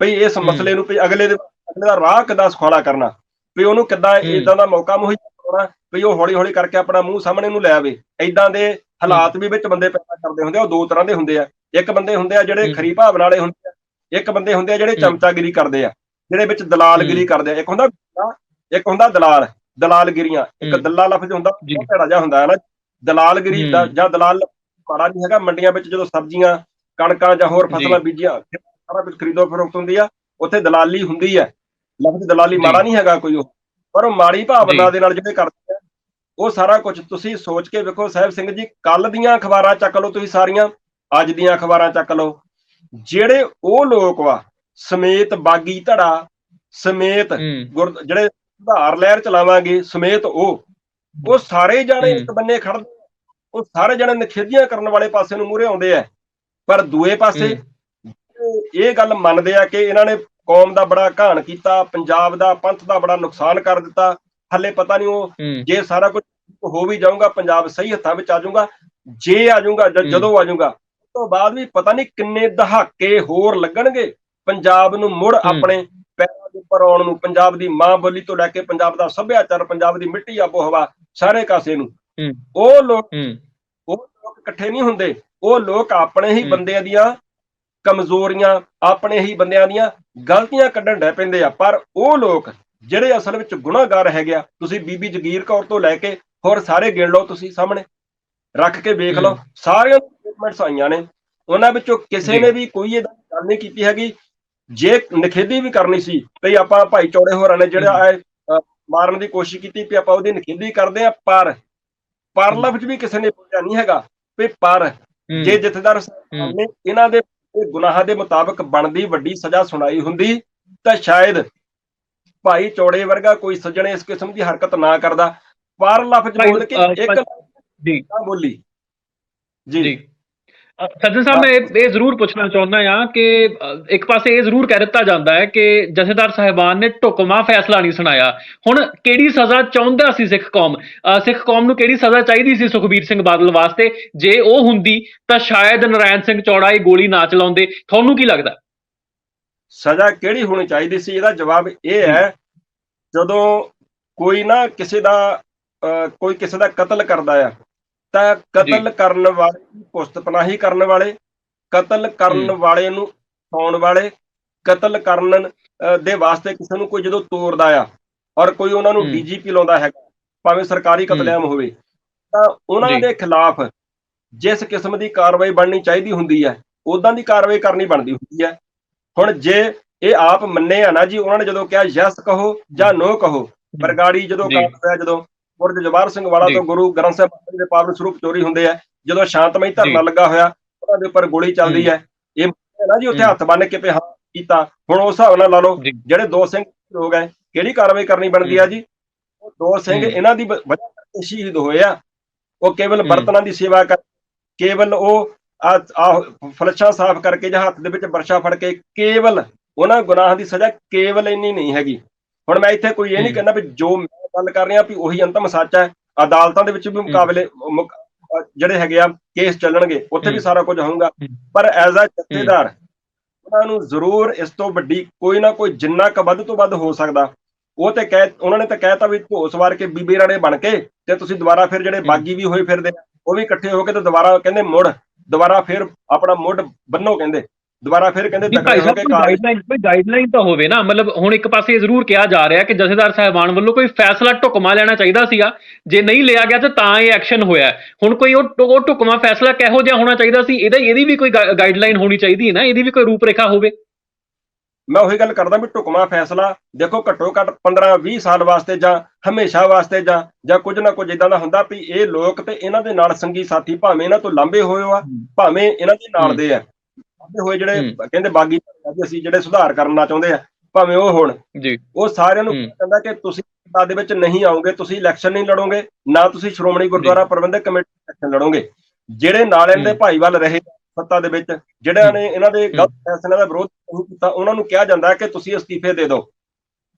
ਭਈ ਇਸ। ਮਸਲੇ ਨੂੰ ਭਈ ਅਗਲੇ ਦੇ ਅਗਲੇ ਦਾ ਰਾਹ ਕਿੱਦਾਂ ਸੁਖਾਲਾ ਕਰਨਾ ਵੀ ਉਹਨੂੰ ਕਿੱਦਾਂ। ਇਦਾਂ ਦਾ ਮੌਕਾ ਮੁਹੱਈਆ ਕਰਾਉਣਾ ਵੀ ਉਹ ਹੌਲੀ ਹੌਲੀ ਕਰਕੇ ਆਪਣਾ ਮੂੰਹ ਸਾਹਮਣੇ ਨੂੰ ਲੈ ਆਵੇ ਇਦਾਂ ਦੇ ਹਾਲਾਤ ਵੀ ਵਿੱਚ ਬੰਦੇ ਪੈਦਾ ਕਰਦੇ ਹੁੰਦੇ ਆ ਉਹ ਦੋ ਤਰ੍ਹਾਂ ਦੇ ਹੁੰਦੇ ਆ ਇੱਕ ਬੰਦੇ ਹੁੰਦੇ ਆ ਜਿਹੜੇ। ਖਰੀ ਭਾਵਨਾ ਵਾਲੇ ਹੁੰਦੇ ਆ ਇੱਕ ਬੰਦੇ ਹੁੰਦੇ ਆ ਜਿਹੜੇ। ਚਮਚਾਗਿਰੀ ਕਰਦੇ ਆ ਜਿਹੜੇ ਵਿੱਚ ਦਲਾਲਗਿਰੀ ਕਰਦੇ ਆ ਇੱਕ ਹੁੰਦਾ ਇੱਕ ਹੁੰਦਾ ਦਲਾਲ ਦਲਾਲਗਿਰੀਆਂ ਇੱਕ। ਦੱਲਾ ਲਫ਼ਜ਼ ਹੁੰਦਾ ਭੈੜਾ ਜਿਹਾ ਹੁੰਦਾ ਹੈ ਨਾ ਦਲਾਲਗਿਰੀ ਦਾ। ਜਾਂ ਦਲਾਲ ਮਾੜਾ ਨਹੀਂ ਹੈਗਾ ਮੰਡੀਆਂ ਵਿੱਚ ਜਦੋਂ ਸਬਜ਼ੀਆਂ ਕਣਕਾਂ ਜਾਂ ਹੋਰ ਫਸਲਾਂ। ਬੀਜੀਆਂ ਸਾਰਾ ਕੁਝ ਖਰੀਦੋ ਫਰੋਖਤ ਹੁੰਦੀ ਆ ਉੱਥੇ ਦਲਾਲੀ ਹੁੰਦੀ ਹੈ ਲਫ਼ਜ਼ ਦਲਾਲੀ। ਮਾੜਾ ਨਹੀਂ ਹੈਗਾ ਕੋਈ ਉਹ ਪਰ ਉਹ ਮਾੜੀ ਭਾਵਨਾ। ਦੇ ਨਾਲ ਜਿਹੜੇ ਕਰਦੇ ਆ ਉਹ ਸਾਰਾ ਕੁਝ ਤੁਸੀਂ ਸੋਚ ਕੇ ਵੇਖੋ ਸਾਹਿਬ ਸਿੰਘ ਜੀ ਕੱਲ ਦੀਆਂ ਅਖਬਾਰਾਂ ਚੱਕ ਲਓ ਤੁਸੀਂ ਸਾਰੀਆਂ ਅੱਜ ਦੀਆਂ ਅਖਬਾਰਾਂ ਚੱਕ ਲਓ ਜਿਹੜੇ ਉਹ ਲੋਕ ਵਾ ਸਮੇਤ ਬਾਗੀ ਧੜਾ ਸਮੇਤ ਜਿਹੜੇ ਸੁਧਾਰ ਲਹਿਰ ਚਲਾਵਾਂਗੇ ਸਮੇਤ ਉਹ ਉਹ ਸਾਰੇ ਜਾਣੇ। ਇੱਕ ਬੰਨੇ ਖੜਦੇ। ਉਹ ਸਾਰੇ ਜਾਣੇ ਨਖੇਧੀਆਂ ਕਰਨ ਵਾਲੇ ਪਾਸੇ ਨੂੰ ਮੂਹਰੇ ਆਉਂਦੇ ਆ ਪਰ ਦੂਏ ਪਾਸੇ ਇਹ ਗੱਲ ਮੰਨਦੇ ਆ ਕਿ ਇਹਨਾਂ ਨੇ ਕੌਮ ਦਾ ਬੜਾ ਘਾਣ ਕੀਤਾ ਪੰਜਾਬ ਦਾ ਪੰਥ ਦਾ ਬੜਾ ਨੁਕਸਾਨ ਕਰ ਦਿੱਤਾ ਹੱਲੇ ਪਤਾ ਨਹੀਂ ਉਹ ਜੇ ਸਾਰਾ ਕੁਝ ਹੋ ਵੀ ਜਾਊਗਾ ਪੰਜਾਬ ਸਹੀ ਹੱਥਾਂ ਵਿੱਚ ਆ ਜਾਊਗਾ ਜੇ ਆ ਜਾਊਗਾ। ਜਦੋਂ ਆ ਜਾਊਗਾ ਉਸ ਤੋਂ ਬਾਅਦ ਵੀ ਪਤਾ ਨਹੀਂ ਕਿੰਨੇ ਦਹਾਕੇ ਹੋਰ ਲੱਗਣਗੇ ਪੰਜਾਬ ਨੂੰ ਮੁੜ ਆਪਣੇ ਪੈਰਾਂ ਦੇ ਉੱਪਰ ਆਉਣ ਨੂੰ ਪੰਜਾਬ ਦੀ ਮਾਂ ਬੋਲੀ ਤੋਂ ਲੈ ਕੇ ਪੰਜਾਬ ਦਾ ਸੱਭਿਆਚਾਰ ਪੰਜਾਬ ਦੀ ਮਿੱਟੀ ਆਬੋ ਹਵਾ ਸਾਰੇ ਕਾਸੇ ਨੂੰ। ਉਹ ਲੋਕ ਉਹ ਲੋਕ ਇਕੱਠੇ ਨਹੀਂ ਹੁੰਦੇ ਉਹ ਲੋਕ ਆਪਣੇ ਹੂੰ। ਬੰਦਿਆਂ ਦੀਆਂ ਕਮਜ਼ੋਰੀਆਂ ਆਪਣੇ ਹੀ ਬੰਦਿਆਂ ਦੀਆਂ ਗਲਤੀਆਂ ਕੱਢਣ ਡੈ ਪੈਂਦੇ ਆ ਪਰ ਉਹ ਲੋਕ ਜਿਹੜੇ ਅਸਲ ਵਿੱਚ ਗੁਨਾਹਗਾਰ ਹੈਗੇ ਆ ਤੁਸੀਂ ਬੀਬੀ ਜਗੀਰ ਕੌਰ ਤੋਂ ਲੈ ਕੇ ਹੋਰ ਸਾਰੇ ਗਿਣ ਲਓ ਤੁਸੀਂ ਸਾਹਮਣੇ ਰੱਖ ਕੇ ਵੇਖ ਲਓ। ਸਾਰੀਆਂ ਸਟੇਟਮੈਂਟਸ ਆਈਆਂ ਨੇ ਉਹਨਾਂ ਵਿੱਚੋਂ ਕਿਸੇ। ਨੇ ਵੀ ਕੋਈ ਇਹਦਾ ਗੱਲ ਨਹੀਂ ਕੀਤੀ ਹੈਗੀ ਜੇ ਨਖੇਦੀ ਵੀ ਕਰਨੀ ਸੀ ਭਈ ਆਪਾਂ ਭਾਈ ਚੌੜੇ ਹੋਰਾਂ ਨੇ ਜਿਹੜਾ ਮਾਰਨ ਦੀ ਕੋਸ਼ਿਸ਼ ਕੀਤੀ ਵੀ ਆਪਾਂ ਉਹਦੀ ਨਖੇਦੀ ਕਰਦੇ ਆ ਪਰ ਪਰ। ਲਫ਼ਜ਼ ਵੀ ਕਿਸੇ ਨੇ ਬੋਲਿਆ ਨਹੀਂ ਹੈਗਾ ਵੀ ਪਰ ਜੇ ਜਥੇਦਾਰ ਸਾਹਿਬ ਨੇ ਇਹਨਾਂ ਦੇ ਗੁਨਾਹਾਂ ਦੇ ਮੁਤਾਬਕ ਬਣਦੀ ਵੱਡੀ ਸਜ਼ਾ ਸੁਣਾਈ ਹੁੰਦੀ ਤਾਂ ਸ਼ਾਇਦ ਭਾਈ ਚੌੜੇ ਵਰਗਾ ਕੋਈ ਸੱਜਣੇ ਇਸ ਕਿਸਮ ਦੀ ਹਰਕਤ ਨਾ ਕਰਦਾ। ਪਰ ਲਫ਼ਜ਼ ਬੋਲ ਕੇ ਇੱਕ ਜੀ। ਬੋਲੀ। ਜੀ। ਜੀ। ਸੱਜਣ ਸਾਹਿਬ ਮੈਂ ਇਹ- ਜ਼ਰੂਰ ਪੁੱਛਣਾ ਚਾਹੁੰਦਾ ਹਾਂ ਕਿ ਇੱਕ ਪਾਸੇ ਇਹ ਜ਼ਰੂਰ ਕਹਿ ਦਿੱਤਾ ਜਾਂਦਾ ਹੈ ਕਿ ਜਥੇਦਾਰ ਸਾਹਿਬਾਨ ਨੇ ਢੁਕਮਾ ਫੈਸਲਾ ਨਹੀਂ ਸੁਣਾਇਆ। ਹੁਣ ਕਿਹੜੀ ਸਜ਼ਾ ਚਾਹੁੰਦਾ ਸੀ ਸਿੱਖ ਕੌਮ? ਸਿੱਖ ਕੌਮ ਨੂੰ ਕਿਹੜੀ ਸਜ਼ਾ ਚਾਹੀਦੀ ਸੀ ਸੁਖਬੀਰ ਸਿੰਘ ਬਾਦਲ ਵਾਸਤੇ? ਜੇ ਉਹ ਹੁੰਦੀ ਤਾਂ ਸ਼ਾਇਦ ਨਰਾਇਣ ਸਿੰਘ ਚੌੜਾ ਇਹ ਗੋਲੀ ਨਾ ਚਲਾਉਂਦੇ। ਤੁਹਾਨੂੰ ਕੀ ਲੱਗਦਾ? ਸਜ਼ਾ ਕਿਹੜੀ ਹੋਣੀ ਚਾਹੀਦੀ ਸੀ ਇਹਦਾ ਜਵਾਬ ਇਹ ਹੈ ਜਦੋਂ ਕੋਈ ਨਾ ਕਿਸੇ ਦਾ ਕੋਈ ਕਿਸੇ ਦਾ ਕਤਲ ਕਰਦਾ ਆ ਤਾਂ ਕਤਲ ਕਰਨ ਵਾਲੇ ਦੀ ਪੁਸਤ ਪਨਾਹੀ ਕਰਨ ਵਾਲੇ ਕਤਲ ਕਰਨ। ਵਾਲੇ ਨੂੰ ਫਸਾਉਣ ਵਾਲੇ ਕਤਲ ਕਰਨ ਦੇ ਵਾਸਤੇ ਕਿਸੇ ਨੂੰ ਕੋਈ ਜਦੋਂ ਤੋਰਦਾ ਆ ਔਰ ਕੋਈ ਉਹਨਾਂ ਨੂੰ। ਡੀਜੀਪੀ ਲਾਉਂਦਾ ਹੈਗਾ ਭਾਵੇਂ ਸਰਕਾਰੀ ਕਤਲੇਆਮ ਹੋਵੇ ਤਾਂ ਉਹਨਾਂ। ਦੇ ਖਿਲਾਫ ਜਿਸ ਕਿਸਮ ਦੀ ਕਾਰਵਾਈ ਬਣਨੀ ਚਾਹੀਦੀ ਹੁੰਦੀ ਹੈ ਉਦਾਂ ਦੀ ਕਾਰਵਾਈ ਕਰਨੀ ਬਣਦੀ ਹੁੰਦੀ ਹੈ ਹੁਣ ਜੇ ਇਹ ਆਪ ਮੰਨੇ ਆ ਨਾ ਜੀ ਉਹਨਾਂ ਨੇ ਜਦੋਂ ਕਿਹਾ ਯੈਸ ਕਹੋ ਜਾਂ ਨੋ ਕਹੋ ਬਰਗਾੜੀ ਜਦੋਂ ਹੋਇਆ ਜਦੋਂ ਗੁਰਦ ਜਵਾਰ ਸਿੰਘ ਵਾਲਾ। ਤੋਂ ਗੁਰੂ ਗ੍ਰੰਥ ਸਾਹਿਬ ਜੀ ਦੇ ਪਾਵਨ ਸਰੂਪ ਚੋਰੀ ਹੁੰਦੇ ਆ ਜਦੋਂ ਸ਼ਾਂਤਮਈ ਧਰਨਾ। ਲੱਗਾ ਹੋਇਆ ਉਹਨਾਂ ਦੇ ਉੱਪਰ ਗੋਲੀ ਚੱਲਦੀ ਹੈ ਇਹ ਨਾ ਜੀ ਉੱਥੇ। ਹੱਥ ਬੰਨ ਕੇ ਹਾਂ ਕੀਤਾ ਹੁਣ ਉਸ ਹਿਸਾਬ ਨਾਲ ਲਾ ਲਓ। ਜਿਹੜੇ ਦੋ ਸਿੰਘ ਹੈ ਕਿਹੜੀ ਕਾਰਵਾਈ ਕਰਨੀ ਬਣਦੀ ਆ ਜੀ ਉਹ ਦੋ ਸਿੰਘ। ਇਹਨਾਂ ਦੀ ਵਜ੍ਹਾ ਕਰਕੇ ਸ਼ਹੀਦ ਹੋਏ ਆ ਉਹ ਕੇਵਲ। ਬਰਤਨਾਂ ਦੀ ਸੇਵਾ ਕਰ ਕੇਵਲ ਉਹ ਆ ਫਲਸ਼ਾਂ ਸਾਫ਼ ਕਰਕੇ ਜਾਂ ਹੱਥ ਦੇ ਵਿੱਚ ਬਰਸ਼ਾ ਫੜ ਕੇ ਕੇਵਲ ਉਹਨਾਂ ਗੁਨਾਹਾਂ ਦੀ ਸਜ਼ਾ ਕੇਵਲ ਇੰਨੀ ਨਹੀਂ ਹੈਗੀ। ਹੁਣ ਮੈਂ ਇੱਥੇ ਕੋਈ ਇਹ ਨਹੀਂ। ਕਹਿੰਦਾ ਵੀ ਜੋ ਮੈਂ ਗੱਲ ਕਰ ਰਿਹਾ ਵੀ ਉਹੀ ਅੰਤਮ ਸੱਚ ਹੈ। ਅਦਾਲਤਾਂ ਦੇ ਵਿੱਚ ਵੀ ਮੁਕਾਬਲੇ ਜਿਹੜੇ ਹੈਗੇ ਆ ਕੇਸ ਚੱਲਣਗੇ ਉੱਥੇ ਵੀ। ਸਾਰਾ ਕੁਝ ਹੋਊਗਾ। ਪਰ ਐਜ਼ ਅ ਜਥੇਦਾਰ ਉਹਨਾਂ ਨੂੰ ਜ਼ਰੂਰ ਇਸ ਤੋਂ ਵੱਡੀ ਕੋਈ ਨਾ ਕੋਈ ਜਿੰਨਾ ਕੁ ਵੱਧ ਤੋਂ ਵੱਧ ਹੋ ਸਕਦਾ। ਉਹ ਤੇ ਕਹਿ ਉਹਨਾਂ ਨੇ ਤਾਂ ਕਹਿਤਾ ਵੀ ਘੋਸ ਵਾਰ ਕੇ ਬੀਬੀ ਰਾਣੇ ਬਣ ਕੇ ਤੇ ਤੁਸੀਂ ਦੁਬਾਰਾ ਫਿਰ ਜਿਹੜੇ ਬਾਗੀ ਵੀ ਹੋਏ ਫਿਰਦੇ ਆ, ਉਹ ਵੀ ਇਕੱਠੇ ਹੋ ਕੇ ਤੇ ਦੁਬਾਰਾ ਕਹਿੰਦੇ ਮੁੜ। ਦੁਬਾਰਾ ਫਿਰ ਆਪਣਾ ਮੁੱਢ ਬੰਨੋ ਕਹਿੰਦੇ। ਦੁਬਾਰਾ ਫਿਰ ਕਹਿੰਦੇ ਤਕੜੇ ਹੋ ਕੇ ਗਾਈਡਲਾਈਨ ਕੋਈ ਗਾਈਡਲਾਈਨ ਤਾਂ ਹੋਵੇ ਨਾ ਮਤਲਬ ਹੁਣ ਇੱਕ ਪਾਸੇ ਇਹ ਜ਼ਰੂਰ ਕਿਹਾ ਜਾ ਰਿਹਾ ਕਿ ਜਥੇਦਾਰ ਸਾਹਿਬਾਨ ਵੱਲੋਂ ਕੋਈ ਫੈਸਲਾ ਢੁਕਮਾ ਲੈਣਾ ਚਾਹੀਦਾ ਸੀਗਾ। ਜੇ ਨਹੀਂ ਲਿਆ ਗਿਆ ਤਾਂ ਤਾਂ ਇਹ ਐਕਸ਼ਨ ਹੋਇਆ। ਹੁਣ ਕੋਈ ਉਹ ਢੁਕਮਾ ਫੈਸਲਾ ਕਿਹੋ ਜਿਹਾ ਹੋਣਾ ਚਾਹੀਦਾ ਸੀ? ਇਹਦਾ ਇਹਦੀ ਵੀ ਕੋਈ ਗਾਈਡਲਾਈਨ ਹੋਣੀ ਚਾਹੀਦੀ ਹੈ ਨਾ? ਇਹਦੀ ਵੀ ਕੋਈ ਰੂਪਰੇਖਾ ਹੋਵੇ। ਮੈਂ ਉਹੀ ਗੱਲ ਕਰਦਾ ਵੀ ਢੁਕਮਾ ਫੈਸਲਾ ਦੇਖੋ ਘੱਟੋ ਘੱਟ 15 20 ਸਾਲ ਵਾਸਤੇ ਜਾਂ ਹਮੇਸ਼ਾ ਵਾਸਤੇ ਜਾਂ ਜਾਂ ਕੁਝ ਨਾ ਕੁਝ ਇਦਾਂ ਦਾ ਹੁੰਦਾ ਵੀ ਇਹ ਲੋਕ ਤੇ ਇਹਨਾਂ ਦੇ ਨਾਲ ਸੰਗੀ ਸਾਥੀ ਭਾਵੇਂ ਇਹਨਾਂ ਤੋਂ ਲਾਂਬੇ ਹੋਏ ਆ ਭਾਵੇਂ ਇਹਨਾਂ ਦੇ ਨਾਲ। ਦੇ ਆ ਲਾਂਭੇ ਹੋਏ ਜਿਹੜੇ। ਕਹਿੰਦੇ ਬਾਗੀ ਅਸੀਂ ਜਿਹੜੇ ਸੁਧਾਰ ਕਰਨਾ ਚਾਹੁੰਦੇ ਆ ਭਾਵੇਂ ਉਹ ਹੋਣ ਜੀ ਉਹ ਸਾਰਿਆਂ ਨੂੰ। ਕਹਿੰਦਾ ਕਿ ਤੁਸੀਂ ਸੱਤਾ ਦੇ ਵਿੱਚ ਨਹੀਂ ਆਓਗੇ ਤੁਸੀਂ ਇਲੈਕਸ਼ਨ ਨਹੀਂ ਲੜੋਗੇ ਨਾ ਤੁਸੀਂ ਸ਼੍ਰੋਮਣੀ ਗੁਰਦੁਆਰਾ ਪ੍ਰਬੰਧਕ ਕਮੇਟੀ ਇਲੈਕਸ਼ਨ ਲੜੋਗੇ ਜਿਹੜੇ ਨਾਲ ਇਹਨਾਂ ਦੇ ਹੂੰ। ਭਾਈਵਾਲ ਰਹੇ ਸੱਤਾ ਦੇ ਵਿੱਚ ਜਿਹੜਿਆਂ ਨੇ ਇਹਨਾਂ ਦੇ ਗਲਤ ਫੈਸਲਿਆਂ ਦਾ ਵਿਰੋਧ ਕੀਤਾ ਉਹਨਾਂ ਨੂੰ ਕਿਹਾ ਜਾਂਦਾ ਕਿ ਤੁਸੀਂ ਅਸਤੀਫੇ ਦੇ ਦਿਓ।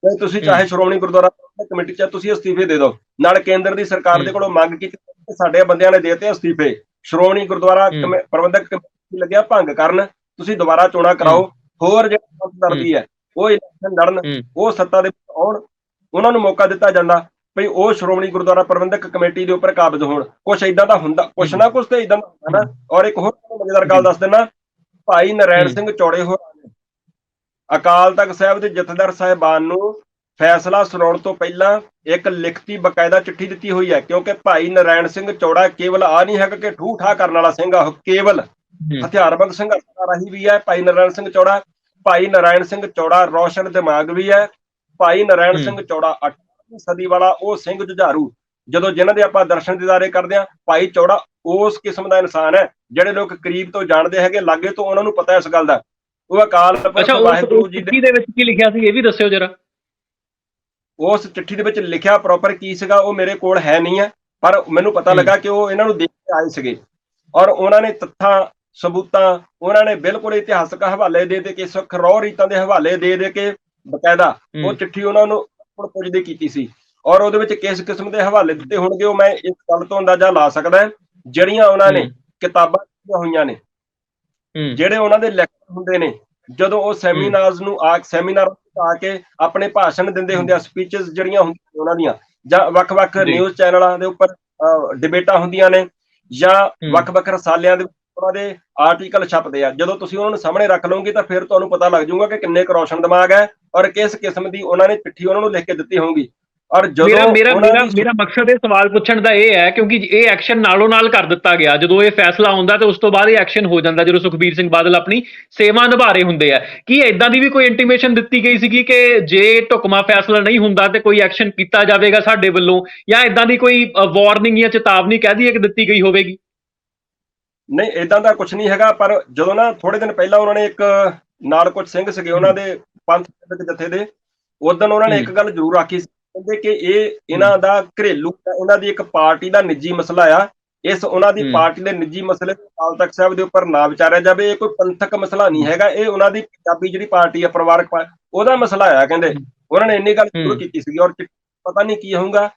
ਤੇ ਤੁਸੀਂ ਚਾਹੇ ਸ਼੍ਰੋਮਣੀ ਗੁਰਦੁਆਰਾ ਕਮੇਟੀ ਚ ਤੁਸੀਂ ਅਸਤੀਫੇ ਦੇ ਦਿਓ। ਨਾਲ ਕੇਂਦਰ ਦੀ ਸਰਕਾਰ ਦੇ। ਕੋਲੋਂ ਮੰਗ ਕੀਤੀ ਕਿ ਸਾਡੇ ਬੰਦਿਆਂ ਨੇ ਦੇਤੇ ਅਸਤੀਫੇ। ਸ਼੍ਰੋਮਣੀ ਗੁਰਦੁਆਰਾ ਪ੍ਰਬੰਧਕ ਕਮੇਟੀ ਲੱਗਿਆ ਭੰਗ ਕਰਨ ਤੁਸੀਂ ਦੁਬਾਰਾ ਚੋਣਾਂ ਕਰਾਓ। ਹੋਰ ਜਿਹੜਾ ਦਰਦੀ ਹੈ। ਉਹ ਇਲੈਕਸ਼ਨ ਲੜਨ। ਉਹ ਸੱਤਾ ਦੇ ਵਿੱਚ ਆਉਣ ਉਹਨਾਂ ਨੂੰ ਮੌਕਾ ਦਿੱਤਾ ਜਾਂਦਾ। ਭਈ ਉਹ ਸ਼੍ਰੋਮਣੀ ਗੁਰਦੁਆਰਾ ਪ੍ਰਬੰਧਕ ਕਮੇਟੀ ਦੇ ਉੱਪਰ ਕਾਬਜ਼ ਹੋਣ ਕੁਛ ਇਦਾਂ ਦਾ ਹੁੰਦਾ ਕੁਛ ਨਾ ਕੁਛ ਤੇ ਇਦਾਂ ਦਾ ਹੁੰਦਾ ਨਾ ਔਰ ਇੱਕ ਹੋਰ ਮਜ਼ੇਦਾਰ ਗੱਲ ਦੱਸ ਦਿੰਦਾ ਭਾਈ ਨਰੈਣ। ਸਿੰਘ ਚੌੜੇ ਹੋਰਾਂ ਨੇ ਅਕਾਲ ਤਖਤ ਸਾਹਿਬ ਦੇ ਜਥੇਦਾਰ ਸਾਹਿਬਾਨ ਨੂੰ ਫੈਸਲਾ ਸੁਣਾਉਣ ਤੋਂ ਪਹਿਲਾਂ ਇੱਕ ਲਿਖਤੀ ਬਕਾਇਦਾ ਚਿੱਠੀ ਦਿੱਤੀ ਹੋਈ ਹੈ ਕਿਉਂਕਿ ਭਾਈ ਨਰੈਣ ਸਿੰਘ ਚੌੜਾ ਕੇਵਲ ਆ ਨਹੀਂ ਹੈਗਾ ਕਿ ਠੂ ਠਾ ਕਰਨ ਵਾਲਾ ਸਿੰਘ ਆ ਉਹ ਕੇਵਲ। ਹਥਿਆਰਬੰਦ ਸੰਘਰਸ਼ ਦਾ ਰਾਹੀ ਵੀ ਹੈ ਭਾਈ ਨਰਾਇਣ ਸਿੰਘ ਚੌੜਾ ਭਾਈ ਨਰਾਇਣ ਸਿੰਘ ਚੌੜਾ ਰੌਸ਼ਨ ਦਿਮਾਗ ਵੀ ਹੈ ਭਾਈ ਨਰਾਇਣ ਹੂੰ। ਸਿੰਘ ਚੌੜਾ 8ਵੀਂ ਸਦੀ ਵਾਲਾ ਉਹ ਸਿੰਘ ਜੁਝਾਰੂ ਜਦੋਂ ਜਿਨ੍ਹਾਂ ਦੇ ਆਪਾਂ ਦਰਸ਼ਨ ਦਿਦਾਰੇ ਕਰਦੇ ਆ ਭਾਈ ਚੌੜਾ ਉਸ ਕਿਸਮ ਦਾ ਇਨਸਾਨ ਹੈ ਜਿਹੜੇ ਲੋਕ ਕਰੀਬ ਤੋਂ ਜਾਣਦੇ ਹੈਗੇ ਲਾਗੇ ਤੋਂ ਉਹਨਾਂ ਨੂੰ ਪਤਾ ਇਸ ਗੱਲ ਦਾ ਉਹ ਅਕਾਲ ਪੁਰਖ ਵਾਹਿਗੁਰੂ ਜੀ ਦੇ ਵਿੱਚ ਕੀ ਲਿਖਿਆ ਸੀ ਇਹ ਵੀ ਦੱਸਿਓ ਜਰਾ ਉਸ ਚਿੱਠੀ ਦੇ ਵਿੱਚ ਲਿਖਿਆ ਪ੍ਰੋਪਰ ਕੀ ਸੀਗਾ ਉਹ ਮੇਰੇ ਕੋਲ ਹੈ ਨਹੀਂ ਹੈ ਪਰ ਮੈਨੂੰ ਪਤਾ। ਲੱਗਾ ਕਿ ਉਹ ਇਹਨਾਂ ਨੂੰ ਦੇਖ ਕੇ ਆਏ ਸੀਗੇ ਔਰ ਉਹਨਾਂ ਨੇ ਤੱਥਾਂ ਸਬੂਤਾਂ ਉਹਨਾਂ ਨੇ ਬਿਲਕੁਲ ਇਤਿਹਾਸਕ ਹਵਾਲੇ ਦੇ ਦੇ ਕੇ ਸਿੱਖ ਰੋਹ ਰੀਤਾਂ ਦੇ ਹਵਾਲੇ ਦੇ ਦੇ ਕੇ ਬਕਾਇਦਾ ਉਹ। ਚਿੱਠੀ ਉਹਨਾਂ ਨੂੰ ਹੁਣ ਪੁੱਜਦੀ ਕੀਤੀ ਸੀ ਔਰ ਉਹਦੇ ਵਿੱਚ ਕਿਸ ਕਿਸਮ ਦੇ ਹਵਾਲੇ ਦਿੱਤੇ ਹੋਣਗੇ ਉਹ ਮੈਂ ਇਸ ਗੱਲ ਤੋਂ ਅੰਦਾਜ਼ਾ ਲਾ ਸਕਦਾ। ਜਿਹੜੀਆਂ ਉਹਨਾਂ ਨੇ। ਕਿਤਾਬਾਂ ਲਿਖੀਆਂ ਹੋਈਆਂ ਨੇ ਜਿਹੜੇ ਉਹਨਾਂ ਦੇ ਲੈਕਚਰ ਹੁੰਦੇ ਨੇ ਜਦੋਂ ਉਹ ਸੈਮੀਨਾਰਸ ਨੂੰ ਆ ਸੈਮੀਨਾਰ ਆ ਕੇ ਆਪਣੇ ਭਾਸ਼ਣ ਦਿੰਦੇ ਹੁੰਦੇ ਆ ਸਪੀਚਸ ਜਿਹੜੀਆਂ ਹੁੰਦੀਆਂ ਉਹਨਾਂ ਦੀਆਂ ਜਾਂ ਵੱਖ-ਵੱਖ। ਨਿਊਜ਼ ਚੈਨਲਾਂ ਦੇ ਉੱਪਰ ਡਿਬੇਟਾਂ ਹੁੰਦੀਆਂ ਨੇ ਜਾਂ। ਵੱਖ-ਵੱਖ ਰਸਾਲਿਆਂ ਦੇ ਉਹਨਾਂ ਦੇ ਆਰਟੀਕਲ ਛਪਦੇ ਆ। ਜਦੋਂ ਤੁਸੀਂ ਉਹਨਾਂ ਨੂੰ ਸਾਹਮਣੇ ਰੱਖ ਲਓਗੇ ਤਾਂ ਫਿਰ ਤੁਹਾਨੂੰ ਪਤਾ ਲੱਗ ਜਾਊਗਾ ਕਿ ਕਿੰਨੇ ਕੁ ਰੌਸ਼ਨ ਦਿਮਾਗ ਹੈ ਔਰ ਕਿਸ ਕਿਸਮ ਦੀ ਉਹਨਾਂ ਨੇ ਚਿੱਠੀ ਉਹਨਾਂ ਨੂੰ ਲਿਖ ਕੇ ਦਿੱਤੀ ਹੋਊਗੀ। ਔਰ ਜਦੋਂ ਮੇਰਾ ਮੇਰਾ ਮੇਰਾ ਮਕਸਦ ਇਹ ਸਵਾਲ ਪੁੱਛਣ ਦਾ ਇਹ ਹੈ ਕਿਉਂਕਿ ਇਹ ਐਕਸ਼ਨ ਨਾਲੋਂ ਨਾਲ ਕਰ ਦਿੱਤਾ ਗਿਆ। ਜਦੋਂ ਇਹ ਫੈਸਲਾ ਆਉਂਦਾ ਤੇ ਉਸ ਤੋਂ ਬਾਅਦ ਇਹ ਐਕਸ਼ਨ ਹੋ ਜਾਂਦਾ। ਜਦੋਂ ਸੁਖਬੀਰ ਸਿੰਘ ਬਾਦਲ ਆਪਣੀ ਸੇਵਾ ਨਿਭਾ ਰਹੇ ਹੁੰਦੇ ਆ। ਕੀ ਇਦਾਂ ਦੀ ਵੀ ਕੋਈ ਇੰਟੀਮੇਸ਼ਨ ਦਿੱਤੀ ਗਈ ਸੀਗੀ ਕਿ ਜੇ ਢੁਕਮਾ ਫੈਸਲਾ ਨਹੀਂ ਹੁੰਦਾ ਤੇ ਕੋਈ ਐਕਸ਼ਨ ਕੀਤਾ ਜਾਵੇਗਾ ਸਾਡੇ ਵੱਲੋਂ ਜਾਂ ਇਦਾਂ ਦੀ ਕੋਈ ਵਾਰਨਿੰਗ ਜਾਂ ਚੇਤਾਵਨੀ ਕਹਿ ਦਈਏ ਕਿ ਦਿੱਤੀ ਗਈ ਹੋਵੇਗੀ? ਨਹੀਂ ਇਦਾਂ ਦਾ ਕੁਝ ਨਹੀਂ ਹੈਗਾ ਪਰ ਜਦੋਂ ਨਾ ਥੋੜੇ ਦਿਨ ਪਹਿਲਾਂ ਉਹਨਾਂ ਨੇ ਇੱਕ ਨਾਲ ਕੁਝ ਸਿੰਘ ਸੀਗੇ ਉਹਨਾਂ ਦੇ ਪੰਥ ਦੇ ਜਥੇ ਦੇ ਉਦੋਂ ਉਹਨਾਂ ਨੇ ਇੱਕ ਗੱਲ ਜ਼ਰੂਰ ਆਖੀ ਸੀ ਕਹਿੰਦੇ ਕਿ ਇਹ ਇਹਨਾਂ ਦਾ ਘਰੇਲੂ ਇਹਨਾਂ ਦੀ ਇੱਕ ਪਾਰਟੀ ਦਾ ਨਿੱਜੀ ਮਸਲਾ ਆ ਇਸ ਉਹਨਾਂ ਦੀ। ਪਾਰਟੀ ਦੇ ਨਿੱਜੀ ਮਸਲੇ ਤੇ ਅਕਾਲ ਤਖਤ ਸਾਹਿਬ ਦੇ ਉੱਪਰ ਨਾ ਵਿਚਾਰਿਆ ਜਾਵੇ ਇਹ ਕੋਈ ਪੰਥਕ ਮਸਲਾ ਨਹੀਂ ਹੈਗਾ ਇਹ ਉਹਨਾਂ ਦੀ ਪੰਜਾਬੀ ਜਿਹੜੀ ਪਾਰਟੀ ਆ ਪਰਿਵਾਰਕ ਉਹਦਾ ਮਸਲਾ ਆ ਕਹਿੰਦੇ। ਉਹਨਾਂ ਨੇ ਇੰਨੀ ਗੱਲ ਜ਼ਰੂਰ ਹੂੰ। ਕੀਤੀ ਸੀ ਔਰ ਪਤਾ ਨਹੀਂ ਕੀ ਹੋਊਗਾ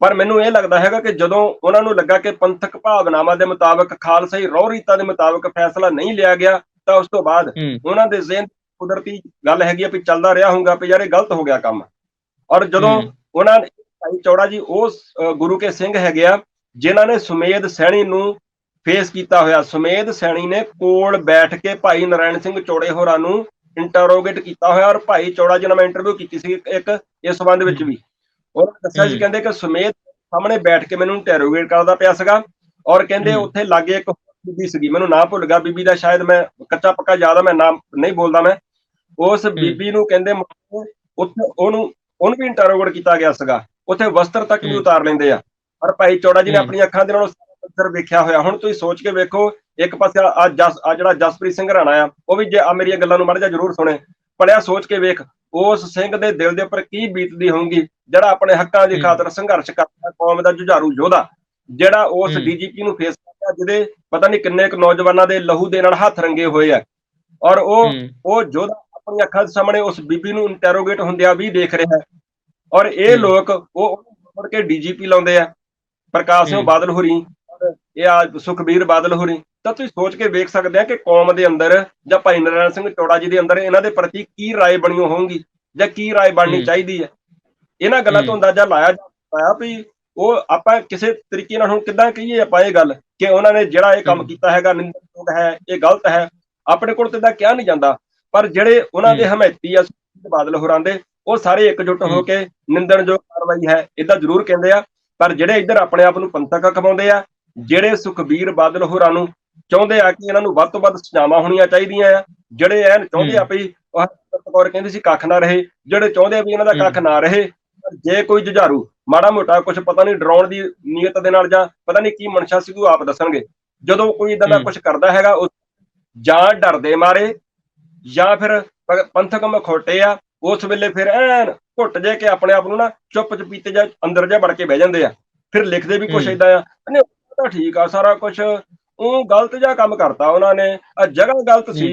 ਪਰ ਮੈਨੂੰ ਇਹ ਲੱਗਦਾ ਹੈਗਾ ਕਿ ਜਦੋਂ ਉਹਨਾਂ ਨੂੰ ਲੱਗਾ ਕਿ ਪੰਥਕ ਭਾਵਨਾਵਾਂ ਦੇ ਮੁਤਾਬਕ ਖਾਲਸਾਈ ਰੋਹ ਰੀਤਾਂ ਦੇ ਮੁਤਾਬਕ ਫੈਸਲਾ ਨਹੀਂ ਲਿਆ ਗਿਆ ਤਾਂ ਉਸ ਤੋਂ ਬਾਅਦ ਉਹਨਾਂ ਦੇ ਜ਼ਿਹਨ ਕੁਦਰਤੀ ਗੱਲ ਹੈਗੀ ਆ ਵੀ ਚੱਲਦਾ ਰਿਹਾ ਹੋਊਗਾ ਵੀ ਯਾਰ ਇਹ ਗਲਤ ਹੋ ਗਿਆ ਕੰਮ। ਔਰ ਜਦੋਂ। ਉਹਨਾਂ ਨੇ ਭਾਈ ਚੌੜਾ ਜੀ ਉਸ ਅ, ਗੁਰੂ ਕੇ ਸਿੰਘ ਹੈਗੇ ਆ ਜਿਨ੍ਹਾਂ ਨੇ ਸੁਮੇਧ ਸੈਣੀ ਨੂੰ ਫੇਸ ਕੀਤਾ ਹੋਇਆ। ਸੁਮੇਧ ਸੈਣੀ ਨੇ ਕੋਲ ਬੈਠ ਕੇ ਭਾਈ ਨਰਾਇਣ ਸਿੰਘ ਚੌੜੇ ਹੋਰਾਂ ਨੂੰ ਇੰਟਰੋਗੇਟ ਕੀਤਾ ਹੋਇਆ ਔਰ ਭਾਈ ਚੌੜਾ ਜੀ ਨਾਲ ਮੈਂ ਇੰਟਰਵਿਊ ਕੀਤੀ ਸੀ ਇੱਕ ਇਸ ਸੰਬੰਧ ਵਿੱਚ ਵੀ। ਉਹਨਾਂ ਨੇ ਦੱਸਿਆ ਸੀ। ਕਹਿੰਦੇ ਕਿ ਸੁਮੇਧ ਸਾਹਮਣੇ ਬੈਠ ਕੇ ਮੈਨੂੰ ਇੰਟਰੋਗੇਟ ਕਰਦਾ ਪਿਆ ਸੀਗਾ ਔਰ ਕਹਿੰਦੇ। ਉੱਥੇ ਲਾਗੇ ਇੱਕ ਬੀਬੀ ਸੀਗੀ ਮੈਨੂੰ ਨਾਂ ਭੁੱਲ ਗਿਆ ਬੀਬੀ ਦਾ ਸ਼ਾਇਦ ਮੈਂ ਕੱਚਾ ਪੱਕਾ ਯਾਦ ਆ ਮੈਂ ਨਾਮ ਨਹੀਂ ਬੋਲਦਾ ਮੈਂ ਉਸ ਬੀਬੀ ਨੂੰ ਕਹਿੰਦੇ ਉੱਥੇ ਉਹਨੂੰ ਉਹਨੂੰ ਵੀ ਇੰਟਰੋਗੇਟ ਕੀਤਾ ਗਿਆ ਸੀਗਾ ਉੱਥੇ ਵਸਤਰ ਤੱਕ ਵੀ। ਉਤਾਰ ਲੈਂਦੇ ਆ ਔਰ ਭਾਈ ਚੌੜਾ ਜੀ ਨੇ। ਆਪਣੀਆਂ ਅੱਖਾਂ ਦੇ ਨਾਲ ਸਾਰਾ ਮੰਜ਼ਰ ਵੇਖਿਆ ਹੋਇਆ ਹੁਣ ਤੁਸੀਂ ਸੋਚ ਕੇ ਵੇਖੋ ਇੱਕ ਪਾਸੇ ਆ ਜਸ ਆ ਜਿਹੜਾ ਜਸਪ੍ਰੀਤ ਸਿੰਘ ਰਾਣਾ ਆ ਉਹ ਵੀ ਜੇ ਆ ਮੇਰੀਆਂ ਗੱਲਾਂ ਨੂੰ ਮੜ ਜਾ ਜ਼ਰੂਰ ਸੁਣੇ ਪੜਿਆ ਸੋਚ ਕੇ ਵੇਖ ਉਸ ਸਿੰਘ ਦੇ ਦਿਲ ਦੇ ਉੱਪਰ ਕੀ ਬੀਤਦੀ ਹੋਊਗੀ ਜਿਹੜਾ ਆਪਣੇ ਹੱਕਾਂ ਦੀ। ਖਾਤਰ ਸੰਘਰਸ਼ ਕਰਦਾ ਕੌਮ ਦਾ ਜੁਝਾਰੂ ਯੋਧਾ ਜਿਹੜਾ ਉਸ। ਡੀਜੀਪੀ ਨੂੰ ਫੇਸ ਕਰਦਾ ਜਿਹਦੇ ਪਤਾ ਨਹੀਂ ਕਿੰਨੇ ਕੁ ਨੌਜਵਾਨਾਂ ਦੇ ਲਹੂ ਦੇ ਨਾਲ ਹੱਥ ਰੰਗੇ ਹੋਏ ਆ ਔਰ ਉਹ ਉਹ ਯੋਧਾ ਆਪਣੀ ਅੱਖਾਂ ਦੇ ਸਾਹਮਣੇ ਉਸ ਬੀਬੀ ਨੂੰ ਇੰਟਰੋਗੇਟ ਹੁੰਦਿਆਂ ਵੀ ਦੇਖ ਰਿਹਾ ਹੈ ਔਰ ਇਹ। ਲੋਕ ਉਹ ਮੁੜ ਕੇ ਡੀਜੀਪੀ ਲਾਉਂਦੇ ਆ ਪ੍ਰਕਾਸ਼ ਸਿੰਘ। ਬਾਦਲ ਹੋਰੀ ਇਹ ਆ ਸੁਖਬੀਰ ਬਾਦਲ ਹੋਰੀ ਤਾਂ ਤੁਸੀਂ ਸੋਚ ਕੇ ਵੇਖ ਸਕਦੇ ਆ ਕਿ ਕੌਮ ਦੇ ਅੰਦਰ ਜਾਂ ਭਾਈ ਨਰੈਣ ਸਿੰਘ ਟੋੜਾ ਜੀ ਦੇ ਅੰਦਰ ਇਹਨਾਂ ਦੇ ਪ੍ਰਤੀ ਕੀ ਰਾਏ ਬਣੀ ਹੋਊਗੀ ਜਾਂ ਕੀ ਰਾਏ ਬਣਨੀ। ਚਾਹੀਦੀ ਹੈ ਇਹਨਾਂ ਗੱਲਾਂ ਤੋਂ। ਅੰਦਾਜ਼ਾ ਲਾਇਆ ਜਾ ਸਕਦਾ ਆ ਵੀ ਉਹ ਆਪਾਂ ਕਿਸੇ ਤਰੀਕੇ ਨਾਲ ਹੁਣ ਕਿੱਦਾਂ ਕਹੀਏ ਆਪਾਂ ਇਹ ਗੱਲ ਕਿ ਉਹਨਾਂ ਨੇ ਜਿਹੜਾ ਇਹ ਕੰਮ। ਕੀਤਾ ਹੈਗਾ ਨਿੰਦਣਯੋਗ ਹੈ ਇਹ ਗਲਤ ਹੈ ਆਪਣੇ ਕੋਲ ਤੇ ਦਾ ਕਿਹਾ ਨਹੀਂ ਜਾਂਦਾ ਪਰ ਜਿਹੜੇ ਉਹਨਾਂ ਦੇ। ਹਮਾਇਤੀ ਆ ਬਾਦਲ ਹੋਰਾਂ ਦੇ ਉਹ ਸਾਰੇ ਇਕਜੁੱਟ ਹੋ ਹੂੰ। ਕੇ ਨਿੰਦਣਯੋਗ ਕਾਰਵਾਈ ਹੈ ਇਦਾਂ ਜ਼ਰੂਰ ਕਹਿੰਦੇ ਆ ਪਰ ਜਿਹੜੇ ਇੱਧਰ ਆਪਣੇ ਆਪ ਨੂੰ ਪੰਥਕ ਕਮਾਉਂਦੇ ਆ ਜਿਹੜੇ ਸੁਖਬੀਰ ਬਾਦਲ ਹੋਰਾਂ ਨੂੰ ਚਾਹੁੰਦੇ ਆ ਕਿ ਇਹਨਾਂ ਨੂੰ ਵੱਧ ਤੋਂ ਵੱਧ ਸਜ਼ਾਵਾਂ ਹੋਣੀਆਂ ਚਾਹੀਦੀਆਂ ਆ ਜਿਹੜੇ ਐਨ ਚਾਹੁੰਦੇ ਆ ਵੀ ਕੌਰ ਕਹਿੰਦੀ ਸੀ ਕੱਖ ਨਾ ਰਹੇ ਜਿਹੜੇ ਚਾਹੁੰਦੇ ਆ ਵੀ ਇਹਨਾਂ ਦਾ। ਕੱਖ ਨਾ ਰਹੇ ਜੇ ਕੋਈ ਜੁਝਾਰੂ ਮਾੜਾ ਮੋਟਾ ਕੁਝ ਪਤਾ ਨਹੀਂ ਡਰਾਉਣ ਦੀ ਨੀਅਤ ਦੇ ਨਾਲ ਜਾਂ ਪਤਾ ਨਹੀਂ ਕੀ ਮਨਸ਼ਾ ਸੀ ਉਹ ਆਪ ਦੱਸਣਗੇ ਜਦੋਂ ਕੋਈ ਇਦਾਂ ਦਾ। ਕੁਝ ਕਰਦਾ ਹੈਗਾ ਉਹ ਜਾਂ ਡਰਦੇ ਮਾਰੇ ਜਾਂ ਫਿਰ ਪੰਥਕ ਮਖੌਟੇ ਆ ਉਸ ਵੇਲੇ ਫਿਰ ਐਨ ਘੁੱਟ ਜੇ ਕੇ ਆਪਣੇ ਆਪ ਨੂੰ ਨਾ ਚੁੱਪ ਚਪੀਤੇ ਜਾਂ ਅੰਦਰ ਜਾ ਵੜ ਕੇ ਬਹਿ ਜਾਂਦੇ ਆ ਫਿਰ ਲਿਖਦੇ ਵੀ ਕੁਝ। ਇਦਾਂ ਆ ਤਾਂ ਠੀਕ ਆ ਸਾਰਾ ਕੁਝ ਉਹ ਗਲਤ ਜਿਹਾ ਕੰਮ ਕਰਤਾ ਉਹਨਾਂ ਨੇ ਆ ਜਗ੍ਹਾ ਗਲਤ ਸੀ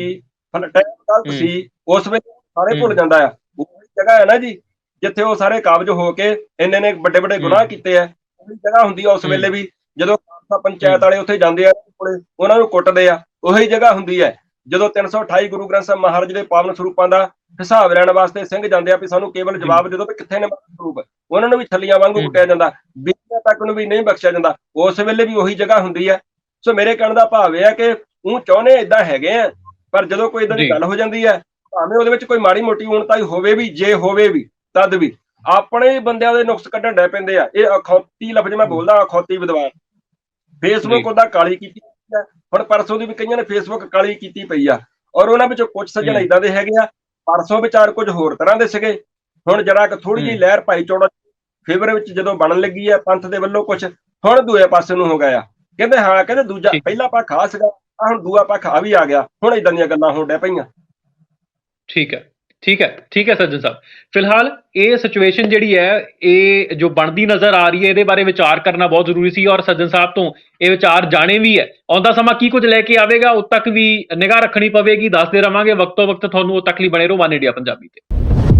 ਟਾਈਮ ਗਲਤ। ਸੀ ਉਸ ਵੇਲੇ ਸਾਰੇ ਭੁੱਲ। ਜਾਂਦਾ ਆ ਉਹ ਜਗ੍ਹਾ ਹੈ ਨਾ ਜੀ ਜਿੱਥੇ ਉਹ ਸਾਰੇ ਕਾਬਜ ਹੋ ਕੇ ਇੰਨੇ ਨੇ ਵੱਡੇ ਵੱਡੇ ਗੁਨਾਹ। ਕੀਤੇ ਆ ਉਹੀ ਜਗ੍ਹਾ ਹੁੰਦੀ ਆ ਉਸ। ਵੇਲੇ ਵੀ ਜਦੋਂ ਖਾਲਸਾ ਪੰਚਾਇਤ। ਵਾਲੇ ਉੱਥੇ ਜਾਂਦੇ ਆ ਕੋਲੇ ਉਹਨਾਂ ਨੂੰ ਕੁੱਟਦੇ ਆ ਉਹੀ ਜਗ੍ਹਾ ਹੁੰਦੀ ਹੈ ਜਦੋਂ 328 ਗੁਰੂ ਗ੍ਰੰਥ ਸਾਹਿਬ ਮਹਾਰਾਜ ਦੇ ਪਾਵਨ ਸਰੂਪਾਂ ਦਾ ਹਿਸਾਬ ਲੈਣ ਵਾਸਤੇ ਸਿੰਘ ਜਾਂਦੇ ਆ ਵੀ ਸਾਨੂੰ ਕੇਵਲ ਜਵਾਬ ਦੇ ਦਿਓ ਵੀ ਕਿੱਥੇ ਨੇ ਸਰੂਪ। ਉਹਨਾਂ ਨੂੰ ਵੀ ਥੱਲੀਆਂ ਵਾਂਗੂ। ਕੁੱਟਿਆ ਜਾਂਦਾ ਬੀਬੀਆਂ ਤੱਕ ਨੂੰ ਵੀ ਨਹੀਂ ਬਖਸ਼ਿਆ ਜਾਂਦਾ। ਉਸ ਵੇਲੇ ਵੀ ਉਹੀ ਜਗ੍ਹਾ ਹੁੰਦੀ ਹੈ ਸੋ ਮੇਰੇ ਕਹਿਣ ਦਾ ਭਾਵ ਇਹ ਹੈ ਕਿ ਉਹ ਚਾਹੁੰਦੇ ਇਦਾਂ ਹੈਗੇ ਆ ਪਰ ਜਦੋਂ ਕੋਈ ਇਦਾਂ ਦੀ। ਗੱਲ ਹੋ ਜਾਂਦੀ ਹੈ ਭਾਵੇਂ ਉਹਦੇ ਵਿੱਚ ਕੋਈ ਮਾੜੀ ਮੋਟੀ ਉਣਤਾਈ ਹੋਵੇ ਵੀ ਜੇ ਹੋਵੇ ਵੀ ਤਦ ਵੀ। ਆਪਣੇ ਬੰਦਿਆਂ ਦੇ ਨੁਕਸ ਕੱਢਣ ਡੈ ਪੈਂਦੇ ਆ। ਇਹ ਅਖੌਤੀ ਲਫ਼ਜ਼ ਮੈਂ ਬੋਲਦਾ ਅਖੌਤੀ ਵਿਦਵਾਨ। ਫੇਸਬੁੱਕ। ਉਹਦਾ ਕਾਲੀ ਕੀਤੀ। ਹੁਣ ਪਰਸੋਂ ਦੀ ਵੀ ਕਈਆਂ ਨੇ ਫੇਸਬੁੱਕ ਕਾਲੀ ਕੀਤੀ ਪਈ ਆ। ਔਰ ਉਹਨਾਂ ਵਿੱਚੋਂ ਕੁਝ ਸੱਜਣ। ਇਦਾਂ ਦੇ ਹੈਗੇ ਆ। ਪਰਸੋਂ ਵਿਚਾਰ ਕੁਝ ਹੋਰ ਤਰ੍ਹਾਂ ਦੇ ਸੀਗੇ। ਹੁਣ ਜਰਾ ਕਿ ਥੋੜੀ ਜਿਹੀ। ਲਹਿਰ ਭਾਈ ਚੌੜਾ ਫੇਵਰ ਵਿੱਚ ਜਦੋਂ ਬਣਨ ਲੱਗੀ ਆ ਪੰਥ ਦੇ ਵੱਲੋਂ ਕੁਝ ਹੁਣ ਦੂਏ ਪਾਸੇ ਨੂੰ ਹੋ ਗਿਆ ਕਹਿੰਦੇ ਹਾਂ ਕਹਿੰਦੇ ਦੂਜਾ। ਪਹਿਲਾ ਪੱਖ ਆ ਸੀਗਾ ਹੁਣ ਦੂਆ ਪੱਖ ਆ ਵੀ ਆ ਗਿਆ। ਹੁਣ ਇਦਾਂ ਦੀਆਂ ਗੱਲਾਂ ਹੋਣ ਡੈ ਪਈਆਂ। ਠੀਕ ਹੈ। ਠੀਕ ਹੈ ਠੀਕ ਹੈ ਸੱਜਣ ਸਾਹਿਬ। ਫਿਲਹਾਲ ਇਹ ਸਿਚੁਏਸ਼ਨ ਜਿਹੜੀ ਹੈ, ਇਹ ਜੋ ਬਣਦੀ ਨਜ਼ਰ ਆ ਰਹੀ ਹੈ, ਇਹਦੇ ਬਾਰੇ ਵਿਚਾਰ ਕਰਨਾ ਬਹੁਤ ਜ਼ਰੂਰੀ ਸੀ ਔਰ ਸੱਜਣ ਸਾਹਿਬ ਤੋਂ ਇਹ ਵਿਚਾਰ ਜਾਣੇ ਵੀ ਹੈ। ਆਉਂਦਾ ਸਮਾਂ ਕੀ ਕੁਝ ਲੈ ਕੇ ਆਵੇਗਾ, ਉਦ ਤੱਕ ਵੀ ਨਿਗਾਹ ਰੱਖਣੀ ਪਵੇਗੀ, ਦੱਸਦੇ ਰਵਾਂਗੇ। ਵਕਤੋ ਵਕਤ ਤੁਹਾਨੂੰ ਉਹ ਤੱਕ ਲਈ ਬਣੇ ਰਹੋ, ਵਨ ਇੰਡੀਆ ਪੰਜਾਬੀ ਤੇ।